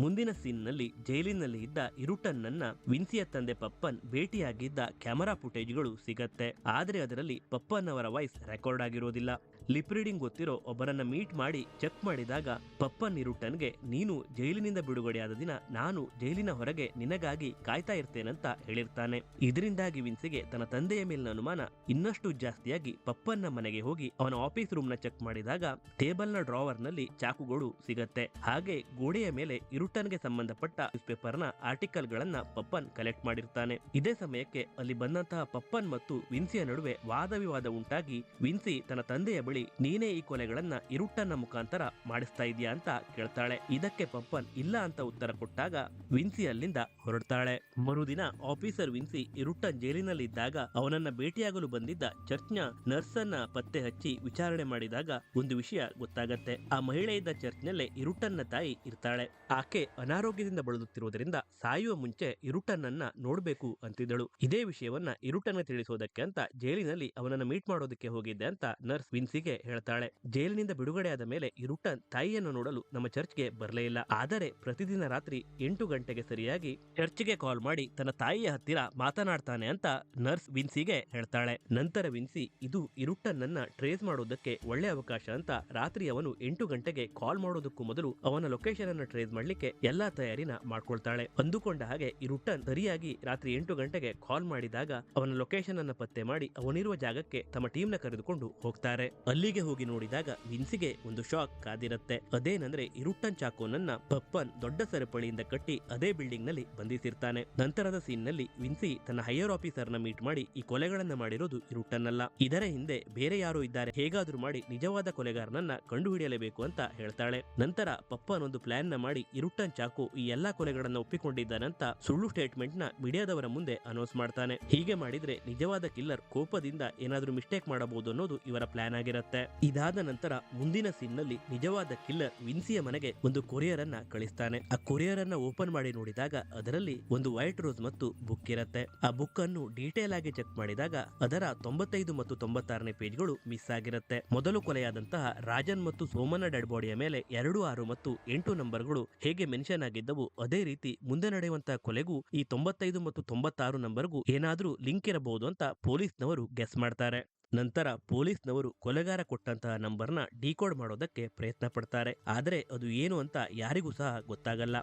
ಮುಂದಿನ ಸೀನ್ನಲ್ಲಿ ಜೈಲಿನಲ್ಲಿ ಇದ್ದ ಇರುಟನ್ನನ್ನ ವಿನ್ಸಿಯ ತಂದೆ ಪಪ್ಪನ್ ಭೇಟಿಯಾಗಿದ್ದ ಕ್ಯಾಮರಾ ಫುಟೇಜ್ಗಳು ಸಿಗತ್ತೆ. ಆದರೆ ಅದರಲ್ಲಿ ಪಪ್ಪನ್ ಅವರ ವಾಯ್ಸ್ ರೆಕಾರ್ಡ್ ಆಗಿರೋದಿಲ್ಲ. ಲಿಪ್ ರೀಡಿಂಗ್ ಗೊತ್ತಿರೋ ಒಬ್ಬರನ್ನ ಮೀಟ್ ಮಾಡಿ ಚೆಕ್ ಮಾಡಿದಾಗ ಪಪ್ಪನ್ ನಿರುಟನ್ಗೆ ನೀನು ಜೈಲಿನಿಂದ ಬಿಡುಗಡೆಯಾದ ದಿನ ನಾನು ಜೈಲಿನ ಹೊರಗೆ ನಿನಗಾಗಿ ಕಾಯ್ತಾ ಇರ್ತೇನಂತ ಹೇಳಿರ್ತಾನೆ. ಇದರಿಂದಾಗಿ ವಿನ್ಸಿಗೆ ತನ್ನ ತಂದೆಯ ಮೇಲಿನ ಅನುಮಾನ ಇನ್ನಷ್ಟು ಜಾಸ್ತಿಯಾಗಿ ಪಪ್ಪನ್ನ ಮನೆಗೆ ಹೋಗಿ ಅವನ ಆಫೀಸ್ ರೂಮ್ನ ಚೆಕ್ ಮಾಡಿದಾಗ ಟೇಬಲ್ನ ಡ್ರಾವರ್ನಲ್ಲಿ ಚಾಕುಗಳು ಸಿಗತ್ತೆ. ಹಾಗೆ ಗೋಡೆಯ ಮೇಲೆ ಇರುಟನ್ಗೆ ಸಂಬಂಧಪಟ್ಟ ನ್ಯೂಸ್ ಪೇಪರ್ನ ಆರ್ಟಿಕಲ್ ಗಳನ್ನ ಪಪ್ಪನ್ ಕಲೆಕ್ಟ್ ಮಾಡಿರ್ತಾನೆ. ಇದೇ ಸಮಯಕ್ಕೆ ಅಲ್ಲಿ ಬಂದಂತಹ ಪಪ್ಪನ್ ಮತ್ತು ವಿನ್ಸಿಯ ನಡುವೆ ವಾದ ವಿವಾದ ಉಂಟಾಗಿ ವಿನ್ಸಿ ತನ್ನ ತಂದೆಯ ಬಳಿ ನೀನೇ ಈ ಕೊಲೆಗಳನ್ನ ಇರುಟ್ಟನ ಮುಖಾಂತರ ಮಾಡಿಸ್ತಾ ಇದೀಯಾ ಅಂತ ಕೇಳ್ತಾಳೆ. ಇದಕ್ಕೆ ಪಪ್ಪನ್ ಇಲ್ಲ ಅಂತ ಉತ್ತರ ಕೊಟ್ಟಾಗ ವಿನ್ಸಿ ಅಲ್ಲಿಂದ ಹೊರಡ್ತಾಳೆ. ಮರುದಿನ ಆಫೀಸರ್ ವಿನ್ಸಿ ಇರುಟ್ಟನ್ ಜೈಲಿನಲ್ಲಿ ಇದ್ದಾಗ ಅವನನ್ನ ಭೇಟಿಯಾಗಲು ಬಂದಿದ್ದ ಚರ್ಚ್ನ ನರ್ಸ್ ಅನ್ನ ಪತ್ತೆ ಹಚ್ಚಿ ವಿಚಾರಣೆ ಮಾಡಿದಾಗ ಒಂದು ವಿಷಯ ಗೊತ್ತಾಗತ್ತೆ. ಆ ಮಹಿಳೆ ಇದ್ದ ಚರ್ಚ್ನಲ್ಲೇ ಇರುಟನ್ನ ತಾಯಿ ಇರ್ತಾಳೆ. ಆಕೆ ಅನಾರೋಗ್ಯದಿಂದ ಬಳಲುತ್ತಿರುವುದರಿಂದ ಸಾಯುವ ಮುಂಚೆ ಇರುಟನ್ನನ್ನ ನೋಡ್ಬೇಕು ಅಂತಿದ್ದಳು. ಇದೇ ವಿಷಯವನ್ನ ಇರುಟನ್ನ ತಿಳಿಸೋದಕ್ಕೆ ಅಂತ ಜೈಲಿನಲ್ಲಿ ಅವನನ್ನ ಮೀಟ್ ಮಾಡೋದಕ್ಕೆ ಹೋಗಿದ್ದೆ ಅಂತ ನರ್ಸ್ ವಿನ್ಸಿಗೆ ಹೇಳ್ತಾಳೆ, ಜೈಲಿನಿಂದ ಬಿಡುಗಡೆಯಾದ ಮೇಲೆ ಇರುಟನ್ ತಾಯಿಯನ್ನು ನೋಡಲು ನಮ್ಮ ಚರ್ಚ್ಗೆ ಬರಲೇ ಇಲ್ಲ. ಆದರೆ ಪ್ರತಿದಿನ ರಾತ್ರಿ ಎಂಟು ಗಂಟೆಗೆ ಸರಿಯಾಗಿ ಚರ್ಚ್ಗೆ ಕಾಲ್ ಮಾಡಿ ತನ್ನ ತಾಯಿಯ ಹತ್ತಿರ ಮಾತನಾಡ್ತಾನೆ ಅಂತ ನರ್ಸ್ ವಿನ್ಸಿಗೆ ಹೇಳ್ತಾಳೆ. ನಂತರ ವಿನ್ಸಿ, ಇದು ಇರುಟನ್ ನನ್ನ ಟ್ರೇಸ್ ಮಾಡೋದಕ್ಕೆ ಒಳ್ಳೆ ಅವಕಾಶ ಅಂತ ರಾತ್ರಿ ಅವನು ಎಂಟು ಗಂಟೆಗೆ ಕಾಲ್ ಮಾಡೋದಕ್ಕೂ ಮೊದಲು ಅವನ ಲೊಕೇಶನ್ ಅನ್ನ ಟ್ರೇಸ್ ಮಾಡ್ಲಿಕ್ಕೆ ಎಲ್ಲಾ ತಯಾರಿನ ಮಾಡ್ಕೊಳ್ತಾಳೆ. ಅಂದುಕೊಂಡ ಹಾಗೆ ಇರುಟನ್ ಸರಿಯಾಗಿ ರಾತ್ರಿ ಎಂಟು ಗಂಟೆಗೆ ಕಾಲ್ ಮಾಡಿದಾಗ ಅವನ ಲೊಕೇಶನ್ ಅನ್ನ ಪತ್ತೆ ಮಾಡಿ ಅವನಿರುವ ಜಾಗಕ್ಕೆ ತಮ್ಮ ಟೀಮ್ನ ಕರೆದುಕೊಂಡು ಹೋಗ್ತಾರೆ. ಅಲ್ಲಿಗೆ ಹೋಗಿ ನೋಡಿದಾಗ ವಿನ್ಸಿಗೆ ಒಂದು ಶಾಕ್ ಕಾದಿರುತ್ತೆ. ಅದೇನಂದ್ರೆ ಇರುಟ್ಟನ್ ಚಾಕೋನನ್ನ ಪಪ್ಪನ್ ದೊಡ್ಡ ಸರಪಳಿಯಿಂದ ಕಟ್ಟಿ ಅದೇ ಬಿಲ್ಡಿಂಗ್ನಲ್ಲಿ ಬಂಧಿಸಿರ್ತಾನೆ. ನಂತರದ ಸೀನ್ನಲ್ಲಿ ವಿನ್ಸಿ ತನ್ನ ಹೈಯರ್ ಆಫೀಸರ್ನ ಮೀಟ್ ಮಾಡಿ ಈ ಕೊಲೆಗಳನ್ನ ಮಾಡಿರೋದು ಇರುಟ್ಟನ್ ಅಲ್ಲ ಇದರ ಹಿಂದೆ ಬೇರೆ ಯಾರು ಇದ್ದಾರೆ. ಹೇಗಾದ್ರೂ ಮಾಡಿ ನಿಜವಾದ ಕೊಲೆಗಾರನನ್ನ ಕಂಡುಹಿಡಿಯಲೇಬೇಕು ಅಂತ ಹೇಳ್ತಾಳೆ. ನಂತರ ಪಪ್ಪನ್ ಒಂದು ಪ್ಲಾನ್ನ ಮಾಡಿ ಇರುಟ್ಟನ್ ಚಾಕು ಈ ಎಲ್ಲಾ ಕೊಲೆಗಳನ್ನ ಒಪ್ಪಿಕೊಂಡಿದ್ದಾನಂತ ಸುಳ್ಳು ಸ್ಟೇಟ್ಮೆಂಟ್ನ ಮೀಡಿಯಾದವರ ಮುಂದೆ ಅನೌನ್ಸ್ ಮಾಡ್ತಾನೆ. ಹೀಗೆ ಮಾಡಿದ್ರೆ ನಿಜವಾದ ಕಿಲ್ಲರ್ ಕೋಪದಿಂದ ಏನಾದ್ರೂ ಮಿಸ್ಟೇಕ್ ಮಾಡಬಹುದು ಅನ್ನೋದು ಇವರ ಪ್ಲಾನ್ ಆಗಿರುತ್ತೆ. ಇದಾದ ನಂತರ ಮುಂದಿನ ಸೀನ್ನಲ್ಲಿ ನಿಜವಾದ ಕಿಲ್ಲರ್ ವಿನ್ಸಿಯ ಮನೆಗೆ ಒಂದು ಕೊರಿಯರ್ ಅನ್ನ ಕಳಿಸ್ತಾನೆ. ಆ ಕೊರಿಯರ್ ಅನ್ನ ಓಪನ್ ಮಾಡಿ ನೋಡಿದಾಗ ಅದರಲ್ಲಿ ಒಂದು ವೈಟ್ ರೋಸ್ ಮತ್ತು ಬುಕ್ ಇರುತ್ತೆ. ಆ ಬುಕ್ ಅನ್ನು ಡೀಟೇಲ್ ಆಗಿ ಚೆಕ್ ಮಾಡಿದಾಗ ಅದರ ತೊಂಬತ್ತೈದು ಮತ್ತು ತೊಂಬತ್ತಾರನೇ ಪೇಜ್ಗಳು ಮಿಸ್ ಆಗಿರುತ್ತೆ. ಮೊದಲು ಕೊಲೆಯಾದಂತಹ ರಾಜನ್ ಮತ್ತು ಸೋಮನ ಡೆಡ್ ಬಾಡಿಯ ಮೇಲೆ ಎರಡು ಆರು ಮತ್ತು ಎಂಟು ನಂಬರ್ಗಳು ಹೇಗೆ ಮೆನ್ಷನ್ ಆಗಿದ್ದವು ಅದೇ ರೀತಿ ಮುಂದೆ ನಡೆಯುವಂತಹ ಕೊಲೆಗೂ ಈ ತೊಂಬತ್ತೈದು ಮತ್ತು ತೊಂಬತ್ತಾರು ನಂಬರ್ಗೂ ಏನಾದರೂ ಲಿಂಕ್ ಇರಬಹುದು ಅಂತ ಪೊಲೀಸ್ನವರು ಗೆಸ್ ಮಾಡ್ತಾರೆ. ನಂತರ ಪೊಲೀಸ್ನವರು ಕೊಲೆಗಾರ ಕೊಟ್ಟಂತಹ ನಂಬರ್ನ ಡಿಕೋಡ್ ಮಾಡೋದಕ್ಕೆ ಪ್ರಯತ್ನ ಪಡ್ತಾರೆ. ಆದರೆ ಅದು ಏನು ಅಂತ ಯಾರಿಗೂ ಸಹ ಗೊತ್ತಾಗಲ್ಲ.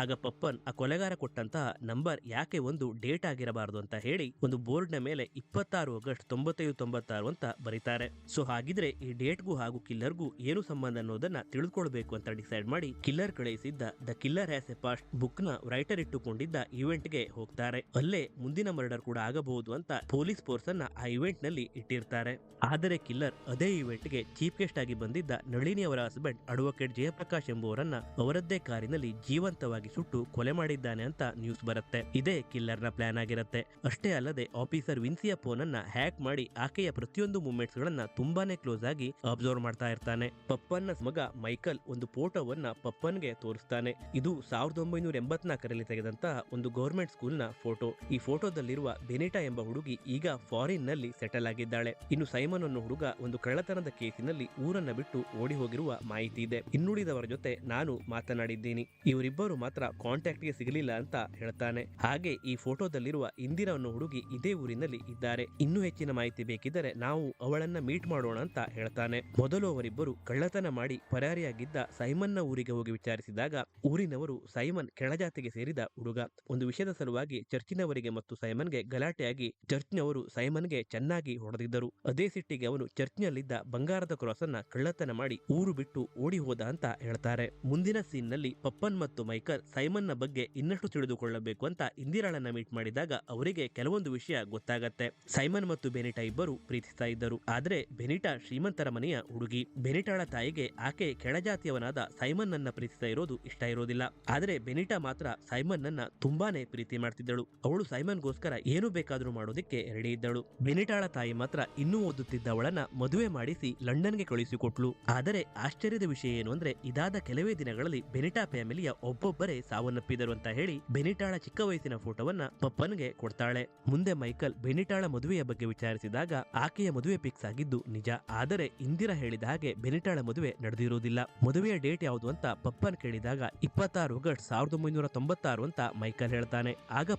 ಆಗ ಪಪ್ಪನ್ ಆ ಕೊಲೆಗಾರ ಕೊಟ್ಟಂತಹ ನಂಬರ್ ಯಾಕೆ ಒಂದು ಡೇಟ್ ಆಗಿರಬಾರದು ಅಂತ ಹೇಳಿ ಒಂದು ಬೋರ್ಡ್ನ ಮೇಲೆ ಇಪ್ಪತ್ತಾರು ಆಗಸ್ಟ್ ತೊಂಬತ್ತೈದು ತೊಂಬತ್ತಾರು ಅಂತ ಬರೀತಾರೆ. ಸೊ ಹಾಗಿದ್ರೆ ಈ ಡೇಟ್ಗೂ ಹಾಗೂ ಕಿಲ್ಲರ್ಗೂ ಏನು ಸಂಬಂಧ ಅನ್ನೋದನ್ನ ತಿಳಿದುಕೊಳ್ಬೇಕು ಅಂತ ಡಿಸೈಡ್ ಮಾಡಿ killer ಕಳುಹಿಸಿದ್ದ the killer has a past ಬುಕ್ನ ರೈಟರ್ ಇಟ್ಟುಕೊಂಡಿದ್ದ ಇವೆಂಟ್ಗೆ ಹೋಗ್ತಾರೆ. ಅಲ್ಲೇ ಮುಂದಿನ ಮರ್ಡರ್ ಕೂಡ ಆಗಬಹುದು ಅಂತ ಪೊಲೀಸ್ ಫೋರ್ಸ್ ಅನ್ನ ಆ ಇವೆಂಟ್ನಲ್ಲಿ ಇಟ್ಟಿರ್ತಾರೆ. ಆದರೆ ಕಿಲ್ಲರ್ ಅದೇ ಇವೆಂಟ್ಗೆ ಚೀಫ್ ಗೆಸ್ಟ್ ಆಗಿ ಬಂದಿದ್ದ ನಳಿನಿ ಅವರ ಹಸ್ಬೆಂಡ್ ಅಡ್ವೊಕೇಟ್ ಜಯಪ್ರಕಾಶ್ ಎಂಬುವರನ್ನ ಅವರದ್ದೇ ಕಾರಿನಲ್ಲಿ ಜೀವಂತವಾಗಿ ಸುಟ್ಟು ಕೊಲೆ ಮಾಡಿದ್ದಾನೆ ಅಂತ ನ್ಯೂಸ್ ಬರುತ್ತೆ. ಇದೇ ಕಿಲ್ಲರ್ನ ಪ್ಲಾನ್ ಆಗಿರುತ್ತೆ. ಅಷ್ಟೇ ಅಲ್ಲದೆ ಆಫೀಸರ್ ವಿನ್ಸಿಯ ಫೋನ್ ಅನ್ನ ಹ್ಯಾಕ್ ಮಾಡಿ ಆಕೆಯ ಪ್ರತಿಯೊಂದು ಮೂಮೆಂಟ್ಸ್ ಗಳನ್ನ ತುಂಬಾನೇ ಕ್ಲೋಸ್ ಆಗಿ ಅಬ್ಸರ್ವ್ ಮಾಡ್ತಾ ಇರ್ತಾನೆ. ಪಪ್ಪನ್ನ ಮಗ ಮೈಕಲ್ ಒಂದು ಫೋಟೋವನ್ನ ಪಪ್ಪನ್ಗೆ ತೋರಿಸ್ತಾನೆ. ಇದು ಸಾವಿರದ ಒಂಬೈನೂರ ಎಂಬತ್ನಾಲ್ಕರಲ್ಲಿ ತೆಗೆದಂತಹ ಒಂದು ಗೌರ್ಮೆಂಟ್ ಸ್ಕೂಲ್ನ ಫೋಟೋ ಈ ಫೋಟೋದಲ್ಲಿರುವ ಬೆನಿಟಾ ಎಂಬ ಹುಡುಗಿ ಈಗ ಫಾರಿನ್ನಲ್ಲಿ ಸೆಟಲ್ ಆಗಿದ್ದಾಳೆ. ಇನ್ನು ಸೈಮನ್ ಅನ್ನೋ ಹುಡುಗ ಒಂದು ಕಳ್ಳತನದ ಕೇಸಿನಲ್ಲಿ ಊರನ್ನ ಬಿಟ್ಟು ಓಡಿ ಹೋಗಿರುವ ಮಾಹಿತಿ ಇದೆ. ಇನ್ನುಳಿದವರ ಜೊತೆ ನಾನು ಮಾತನಾಡಿದ್ದೀನಿ. ಇವರಿಬ್ಬರು ಮಾತ್ರ ಕಾಂಟ್ಯಾಕ್ಟ್ಗೆ ಸಿಗಲಿಲ್ಲ ಅಂತ ಹೇಳ್ತಾನೆ. ಹಾಗೆ ಈ ಫೋಟೋದಲ್ಲಿರುವ ಇಂದಿರಾ ಹುಡುಗಿ ಇದೇ ಊರಿನಲ್ಲಿ ಇದ್ದಾರೆ. ಇನ್ನೂ ಹೆಚ್ಚಿನ ಮಾಹಿತಿ ಬೇಕಿದ್ದರೆ ನಾವು ಅವಳನ್ನ ಮೀಟ್ ಮಾಡೋಣ ಅಂತ ಹೇಳ್ತಾನೆ. ಮೊದಲು ಅವರಿಬ್ಬರು ಕಳ್ಳತನ ಮಾಡಿ ಪರಾರಿಯಾಗಿದ್ದ ಸೈಮನ್ನ ಊರಿಗೆ ಹೋಗಿ ವಿಚಾರಿಸಿದಾಗ ಊರಿನವರು ಸೈಮನ್ ಕೆಳಜಾತಿಗೆ ಸೇರಿದ ಹುಡುಗ. ಒಂದು ವಿಷಯದ ಸಲುವಾಗಿ ಚರ್ಚಿನವರಿಗೆ ಮತ್ತು ಸೈಮನ್ಗೆ ಗಲಾಟೆಯಾಗಿ ಚರ್ಚ್ನವರು ಸೈಮನ್ಗೆ ಚೆನ್ನಾಗಿ ಹೊಡೆದಿದ್ದರು. ಅದೇ ಸಿಟ್ಟಿಗೆ ಅವನು ಚರ್ಚ್ನಲ್ಲಿದ್ದ ಬಂಗಾರದ ಕ್ರಾಸ್ ಅನ್ನ ಕಳ್ಳತನ ಮಾಡಿ ಊರು ಬಿಟ್ಟು ಓಡಿ ಹೋದ ಅಂತ ಹೇಳ್ತಾರೆ. ಮುಂದಿನ ಸೀನ್ನಲ್ಲಿ ಪಪ್ಪನ್ ಮತ್ತು ಮೈಕಲ್ ಸೈಮನ್ನ ಬಗ್ಗೆ ಇನ್ನಷ್ಟು ತಿಳಿದುಕೊಳ್ಳಬೇಕು ಅಂತ ಇಂದಿರಾಳನ್ನ ಮೀಟ್ ಮಾಡಿದಾಗ ಅವರಿಗೆ ಕೆಲವೊಂದು ವಿಷಯ ಗೊತ್ತಾಗತ್ತೆ. ಸೈಮನ್ ಮತ್ತು ಬೆನಿಟಾ ಇಬ್ಬರು ಪ್ರೀತಿಸ್ತಾ ಇದ್ದರು. ಆದ್ರೆ ಬೆನಿಟಾ ಶ್ರೀಮಂತರ ಮನೆಯ ಹುಡುಗಿ. ಬೆನಿಟಾಳ ತಾಯಿಗೆ ಆಕೆ ಕೆಳಜಾತಿಯವನಾದ ಸೈಮನ್ ನನ್ನ ಪ್ರೀತಿಸ್ತಾ ಇರೋದು ಇಷ್ಟ ಇರೋದಿಲ್ಲ. ಆದ್ರೆ ಬೆನಿಟಾ ಮಾತ್ರ ಸೈಮನ್ ನನ್ನ ತುಂಬಾನೇ ಪ್ರೀತಿ ಮಾಡ್ತಿದ್ದಳು. ಅವಳು ಸೈಮನ್ಗೋಸ್ಕರ ಏನು ಬೇಕಾದ್ರೂ ಮಾಡೋದಕ್ಕೆ ರೆಡಿ ಇದ್ದಳು. ಬೆನಿಟಾಳ ತಾಯಿ ಮಾತ್ರ ಇನ್ನೂ ಓದುತ್ತಿದ್ದ ಅವಳನ್ನ ಮದುವೆ ಮಾಡಿಸಿ ಲಂಡನ್ಗೆ ಕಳುಹಿಸಿಕೊಟ್ಲು ಆದರೆ ಆಶ್ಚರ್ಯದ ವಿಷಯ ಏನು ಅಂದ್ರೆ ಇದಾದ ಕೆಲವೇ ದಿನಗಳಲ್ಲಿ ಬೆನಿಟಾ ಫ್ಯಾಮಿಲಿಯ ಒಬ್ಬೊಬ್ಬರೇ ಅವರೇ ಸಾವನ್ನಪ್ಪಿದರು ಅಂತ ಹೇಳಿ ಬೆನಿಟಾಳ ಚಿಕ್ಕ ವಯಸ್ಸಿನ ಫೋಟೋವನ್ನ ಪಪ್ಪನ್ಗೆ ಕೊಡ್ತಾಳೆ. ಮುಂದೆ ಮೈಕಲ್ ಬೆನಿಟಾಳ ಮದುವೆಯ ಬಗ್ಗೆ ವಿಚಾರಿಸಿದಾಗ ಆಕೆಯ ಮದುವೆ ಫಿಕ್ಸ್ ಆಗಿದ್ದು ನಿಜ. ಆದರೆ ಇಂದಿರಾ ಹೇಳಿದ ಹಾಗೆ ಬೆನಿಟಾಳ ಮದುವೆ ನಡೆದಿರುವುದಿಲ್ಲ. ಮದುವೆಯ ಡೇಟ್ ಯಾವುದು ಅಂತ ಪಪ್ಪನ್ ಕೇಳಿದಾಗ ಇಪ್ಪತ್ತಾರು ಆಗಸ್ಟ್ ಸಾವಿರದ ಒಂಬೈನೂರ ತೊಂಬತ್ತಾರು ಅಂತ ಮೈಕಲ್ ಹೇಳ್ತಾನೆ. ಆಗ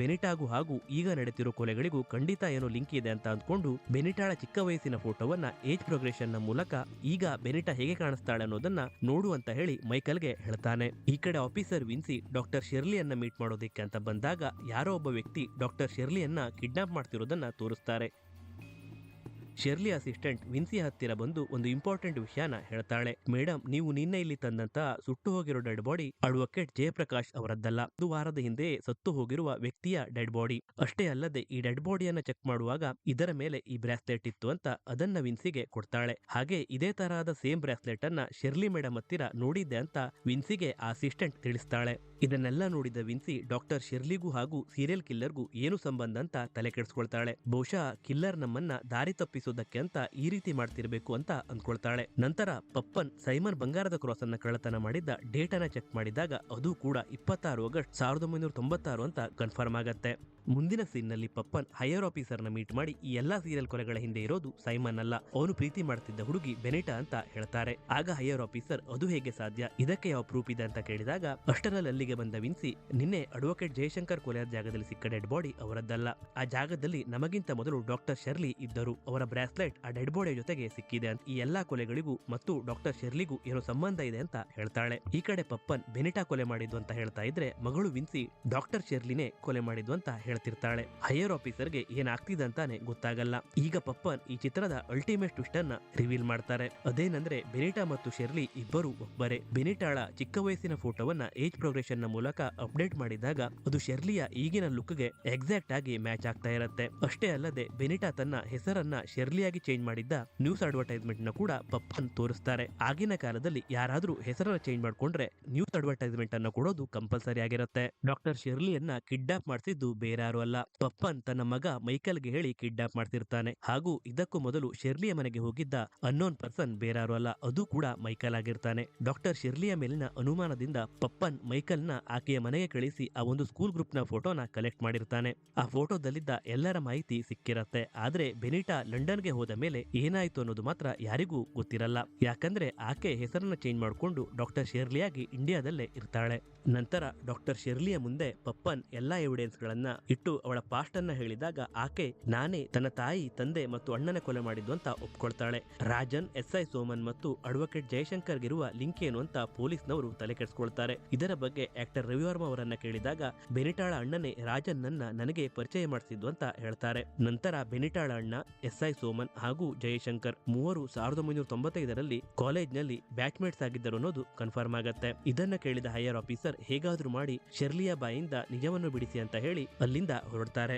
ಬೆನಿಟಾಗೂ ಹಾಗೂ ಈಗ ನಡೆತಿರೋ ಕೊಲೆಗಳಿಗೂ ಖಂಡಿತ ಏನೋ ಲಿಂಕ್ ಇದೆ ಅಂತ ಅಂದ್ಕೊಂಡು ಬೆನಿಟಾಳ ಚಿಕ್ಕ ವಯಸ್ಸಿನ ಫೋಟೋವನ್ನ ಏಜ್ ಪ್ರೋಗ್ರೆಷನ್ ಮೂಲಕ ಈಗ ಬೆನಿಟಾ ಹೇಗೆ ಕಾಣಿಸ್ತಾಳೆ ಅನ್ನೋದನ್ನ ನೋಡು ಅಂತ ಹೇಳಿ ಮೈಕಲ್ಗೆ ಹೇಳ್ತಾನೆ. ಈ ಕಡೆ ಆಫೀಸರ್ ವಿನ್ಸಿ ಡಾಕ್ಟರ್ ಶೆರ್ಲಿಯನ್ನ ಮೀಟ್ ಮಾಡೋದಿಕ್ಕೆ ಅಂತ ಬಂದಾಗ, ಯಾರೋ ಒಬ್ಬ ವ್ಯಕ್ತಿ ಡಾಕ್ಟರ್ ಶೆರ್ಲಿಯನ್ನ ಕಿಡ್ನಾಪ್ ಮಾಡ್ತಿರೋದನ್ನ ತೋರಿಸ್ತಾರೆ. ಶೆರ್ಲಿ ಅಸಿಸ್ಟೆಂಟ್ ವಿನ್ಸಿ ಹತ್ತಿರ ಬಂದು ಒಂದು ಇಂಪಾರ್ಟೆಂಟ್ ವಿಷಯನ ಹೇಳ್ತಾಳೆ. ಮೇಡಮ್ ನೀವು ನಿನ್ನೆ ಇಲ್ಲಿ ತಂದಂತ ಸುಟ್ಟು ಹೋಗಿರೋ ಡೆಡ್ ಬಾಡಿ ಅಡ್ವೊಕೇಟ್ ಜಯಪ್ರಕಾಶ್ ಅವರದ್ದಲ್ಲ. ಒಂದು ವಾರದ ಹಿಂದೆ ಸತ್ತು ಹೋಗಿರುವ ವ್ಯಕ್ತಿಯ ಡೆಡ್ ಬಾಡಿ. ಅಷ್ಟೇ ಅಲ್ಲದೆ ಈ ಡೆಡ್ ಬಾಡಿಯನ್ನ ಚೆಕ್ ಮಾಡುವಾಗ ಇದರ ಮೇಲೆ ಈ ಬ್ರಾಸ್ಲೆಟ್ ಇತ್ತು ಅಂತ ಅದನ್ನ ವಿನ್ಸಿಗೆ ಕೊಡ್ತಾಳೆ. ಹಾಗೆ ಇದೇ ತರಹದ ಸೇಮ್ ಬ್ರಾಸ್ಲೆಟ್ ಅನ್ನ ಶೆರ್ಲಿ ಮೇಡಮ್ ಹತ್ತಿರ ನೋಡಿದ್ದೆ ಅಂತ ವಿನ್ಸಿಗೆ ಅಸಿಸ್ಟೆಂಟ್ ತಿಳಿಸ್ತಾಳೆ. ಇದನ್ನೆಲ್ಲ ನೋಡಿದ ವಿನ್ಸಿ ಡಾಕ್ಟರ್ ಶಿರ್ಲಿಗೂ ಹಾಗೂ ಸೀರಿಯಲ್ ಕಿಲ್ಲರ್ಗೂ ಏನು ಸಂಬಂಧ ಅಂತ ತಲೆ ಕೆಡಿಸ್ಕೊಳ್ತಾಳೆ. ಬಹುಶಃ ಕಿಲ್ಲರ್ ನಮ್ಮನ್ನ ದಾರಿ ತಪ್ಪಿಸೋದಕ್ಕೆ ಅಂತ ಈ ರೀತಿ ಮಾಡ್ತಿರ್ಬೇಕು ಅಂತ ಅಂದ್ಕೊಳ್ತಾಳೆ ನಂತರ ಪಪ್ಪನ್ ಸೈಮನ್ ಬಂಗಾರದ ಕ್ರಾಸ್ ಅನ್ನ ಕಳ್ಳತನ ಮಾಡಿದ್ದ ಡೇಟಾನ ಚೆಕ್ ಮಾಡಿದಾಗ ಅದು ಕೂಡ ಇಪ್ಪತ್ತಾರು ಆಗಸ್ಟ್ ಸಾವಿರದ ಒಂಬೈನೂರ ತೊಂಬತ್ತಾರು ಅಂತ ಕನ್ಫರ್ಮ್ ಆಗತ್ತೆ. ಮುಂದಿನ ಸೀನ್ನಲ್ಲಿ ಪಪ್ಪನ್ ಹೈಯರ್ ಆಫೀಸರ್ನ ಮೀಟ್ ಮಾಡಿ ಈ ಎಲ್ಲಾ ಸೀರಿಯಲ್ ಕೊಲೆಗಳ ಹಿಂದೆ ಇರೋದು ಸೈಮನ್ ಅಲ್ಲ. ಅವನು ಪ್ರೀತಿ ಮಾಡ್ತಿದ್ದ ಹುಡುಗಿ ಬೆನಿಟಾ ಅಂತ ಹೇಳ್ತಾರೆ. ಆಗ ಹೈಯರ್ ಆಫೀಸರ್, ಅದು ಹೇಗೆ ಸಾಧ್ಯ? ಇದಕ್ಕೆ ಯಾವ ಪ್ರೂಫ್ ಇದೆ? ಅಂತ ಕೇಳಿದಾಗ, ಅಷ್ಟರಲ್ಲಿ ಅಲ್ಲಿಗೆ ಬಂದ ವಿನ್ಸಿ, ನಿನ್ನೆ ಅಡ್ವೊಕೇಟ್ ಜಯಶಂಕರ್ ಕೊಲೆಯ ಜಾಗದಲ್ಲಿ ಸಿಕ್ಕ ಡೆಡ್ ಬಾಡಿ ಅವರದ್ದಲ್ಲ. ಆ ಜಾಗದಲ್ಲಿ ನಮಗಿಂತ ಮೊದಲು ಡಾಕ್ಟರ್ ಶರ್ಲಿ ಇದ್ದರು. ಅವರ ಬ್ರಾಸ್ಲೆಟ್ ಆ ಡೆಡ್ ಬಾಡಿಯ ಜೊತೆಗೆ ಸಿಕ್ಕಿದೆ ಅಂತ ಈ ಎಲ್ಲಾ ಕೊಲೆಗಳಿಗೂ ಮತ್ತು ಡಾಕ್ಟರ್ ಶರ್ಲಿಗೂ ಏನೋ ಸಂಬಂಧ ಇದೆ ಅಂತ ಹೇಳ್ತಾಳೆ. ಈ ಕಡೆ ಪಪ್ಪನ್ ಬೆನಿಟಾ ಕೊಲೆ ಮಾಡಿದ್ದು ಅಂತ ಹೇಳ್ತಾ ಇದ್ರೆ, ಮಗಳು ವಿನ್ಸಿ ಡಾಕ್ಟರ್ ಶೆರ್ಲಿನೇ ಕೊಲೆ ಮಾಡಿದ್ದು ಅಂತ ಹೇಳ್ತಿರ್ತಾಳೆ. ಹೈಯರ್ ಆಫೀಸರ್ಗೆ ಏನಾಗ್ತಿದೆ ಅಂತಾನೆ ಗೊತ್ತಾಗಲ್ಲ. ಈಗ ಪಪ್ಪನ್ ಈ ಚಿತ್ರದ ಅಲ್ಟಿಮೇಟ್ ಟ್ವಿಸ್ಟ್ ಅನ್ನ ರಿವೀಲ್ ಮಾಡ್ತಾರೆ. ಅದೇನಂದ್ರೆ ಬೆನಿಟಾ ಮತ್ತು ಶೆರ್ಲಿ ಇಬ್ಬರು ಒಬ್ಬರೇ. ಬೆನಿಟಾಳ ಚಿಕ್ಕ ವಯಸ್ಸಿನ ಫೋಟೋವನ್ನ ಏಜ್ ಪ್ರೋಗ್ರೆಷನ್ ಮೂಲಕ ಅಪ್ಡೇಟ್ ಮಾಡಿದಾಗ ಅದು ಶೆರ್ಲಿಯ ಈಗಿನ ಲುಕ್ಗೆ ಎಕ್ಸಾಕ್ಟ್ ಆಗಿ ಮ್ಯಾಚ್ ಆಗ್ತಾ ಇರುತ್ತೆ. ಅಷ್ಟೇ ಅಲ್ಲದೆ ಬೆನಿಟಾ ತನ್ನ ಹೆಸರನ್ನ ಶೆರ್ಲಿಯಾಗಿ ಚೇಂಜ್ ಮಾಡಿದ್ದ ನ್ಯೂಸ್ ಅಡ್ವರ್ಟೈಸ್ಮೆಂಟ್ನ ಕೂಡ ಪಪ್ಪನ್ ತೋರಿಸ್ತಾರೆ. ಆಗಿನ ಕಾಲದಲ್ಲಿ ಯಾರಾದ್ರೂ ಹೆಸರನ್ನ ಚೇಂಜ್ ಮಾಡ್ಕೊಂಡ್ರೆ ನ್ಯೂಸ್ ಅಡ್ವರ್ಟೈಸ್ಮೆಂಟ್ ಅನ್ನ ಕೊಡೋದು ಕಂಪಲ್ಸರಿ ಆಗಿರುತ್ತೆ. ಡಾಕ್ಟರ್ ಶೆರ್ಲಿಯನ್ನ ಕಿಡ್ನಾಪ್ ಮಾಡಿಸಿದ್ದು ಬೇರಾರು ಅಲ್ಲ ಪಪ್ಪನ್ ತನ್ನ ಮಗ ಮೈಕಲ್ಗೆ ಹೇಳಿ ಕಿಡ್ನಾಪ್ ಮಾಡ್ತಿರ್ತಾನೆ. ಹಾಗೂ ಇದಕ್ಕೂ ಮೊದಲು ಶೆರ್ಲಿಯ ಮನೆಗೆ ಹೋಗಿದ್ದ ಅನ್ನೋನ್ ಪರ್ಸನ್ ಬೇರಾರು ಅಲ್ಲ, ಅದು ಕೂಡ ಮೈಕಲ್ ಆಗಿರ್ತಾನೆ. ಡಾಕ್ಟರ್ ಶೆರ್ಲಿಯ ಮೇಲಿನ ಅನುಮಾನದಿಂದ ಪಪ್ಪನ್ ಮೈಕಲ್ನ ಆಕೆಯ ಮನೆಗೆ ಕಳಿಸಿ ಆ ಒಂದು ಸ್ಕೂಲ್ ಗ್ರೂಪ್ನ ಫೋಟೋನ ಕಲೆಕ್ಟ್ ಮಾಡಿರ್ತಾನೆ. ಆ ಫೋಟೋದಲ್ಲಿದ್ದ ಎಲ್ಲರ ಮಾಹಿತಿ ಸಿಕ್ಕಿರತ್ತೆ. ಆದ್ರೆ ಬೆನಿಟಾ ಲಂಡನ್ಗೆ ಹೋದ ಮೇಲೆ ಏನಾಯ್ತು ಅನ್ನೋದು ಮಾತ್ರ ಯಾರಿಗೂ ಗೊತ್ತಿರಲ್ಲ. ಯಾಕಂದ್ರೆ ಆಕೆ ಹೆಸರನ್ನ ಚೇಂಜ್ ಮಾಡಿಕೊಂಡು ಡಾಕ್ಟರ್ ಶೆರ್ಲಿಯಾಗಿ ಇಂಡಿಯಾದಲ್ಲೇ ಇರ್ತಾಳೆ. ನಂತರ ಡಾಕ್ಟರ್ ಶೆರ್ಲಿಯ ಮುಂದೆ ಪಪ್ಪನ್ ಎಲ್ಲಾ ಎವಿಡೆನ್ಸ್ ಗಳನ್ನ ಇಟ್ಟು ಅವಳ ಪಾಸ್ಟನ್ನ ಹೇಳಿದಾಗ ಆಕೆ, ನಾನೇ ತನ್ನ ತಾಯಿ, ತಂದೆ ಮತ್ತು ಅಣ್ಣನ ಕೊಲೆ ಮಾಡಿದ್ದು ಅಂತ ಒಪ್ಕೊಳ್ತಾಳೆ. ರಾಜನ್ ಎಸ್ ಐ ಸೋಮನ್ ಮತ್ತು ಅಡ್ವೊಕೇಟ್ ಜಯಶಂಕರ್ ಜಯಶಂಕರ್ಗಿರುವ ಲಿಂಕ್ ಏನು ಅಂತ ಪೊಲೀಸ್ನವರು ತಲೆ ಕೆಡಿಸ್ಕೊಳ್ತಾರೆ. ಇದರ ಬಗ್ಗೆ ಆಕ್ಟರ್ ರವಿವರ್ಮ ಅವರನ್ನ ಕೇಳಿದಾಗ, ಬೆನಿಟಾಳ ಅಣ್ಣನೇ, ರಾಜನ್ ನನ್ನ ನನಗೆ ಪರಿಚಯ ಮಾಡಿಸಿದ್ದು ಅಂತ ಹೇಳ್ತಾರೆ. ನಂತರ ಬೆನಿಟಾಳ ಅಣ್ಣ ಎಸ್ ಸೋಮನ್ ಹಾಗೂ ಜಯಶಂಕರ್ ಮೂವರು ಸಾವಿರದ ಒಂಬೈನೂರ ತೊಂಬತ್ತೈದರಲ್ಲಿ ಕಾಲೇಜ್ನಲ್ಲಿ ಬ್ಯಾಚ್ಮೇಟ್ಸ್ ಆಗಿದ್ದರು ಅನ್ನೋದು ಕನ್ಫರ್ಮ್ ಆಗುತ್ತೆ. ಇದನ್ನ ಕೇಳಿದ ಹೈಯರ್ ಆಫೀಸರ್, ಹೇಗಾದ್ರೂ ಮಾಡಿ, ಶೆರ್ಲಿಯಾ ಬಾಯಿಂದ ನಿಜವನ್ನು ಬಿಡಿಸಿ ಅಂತ ಹೇಳಿ ಅಲ್ಲಿಂದ ಹೊರಡ್ತಾರೆ.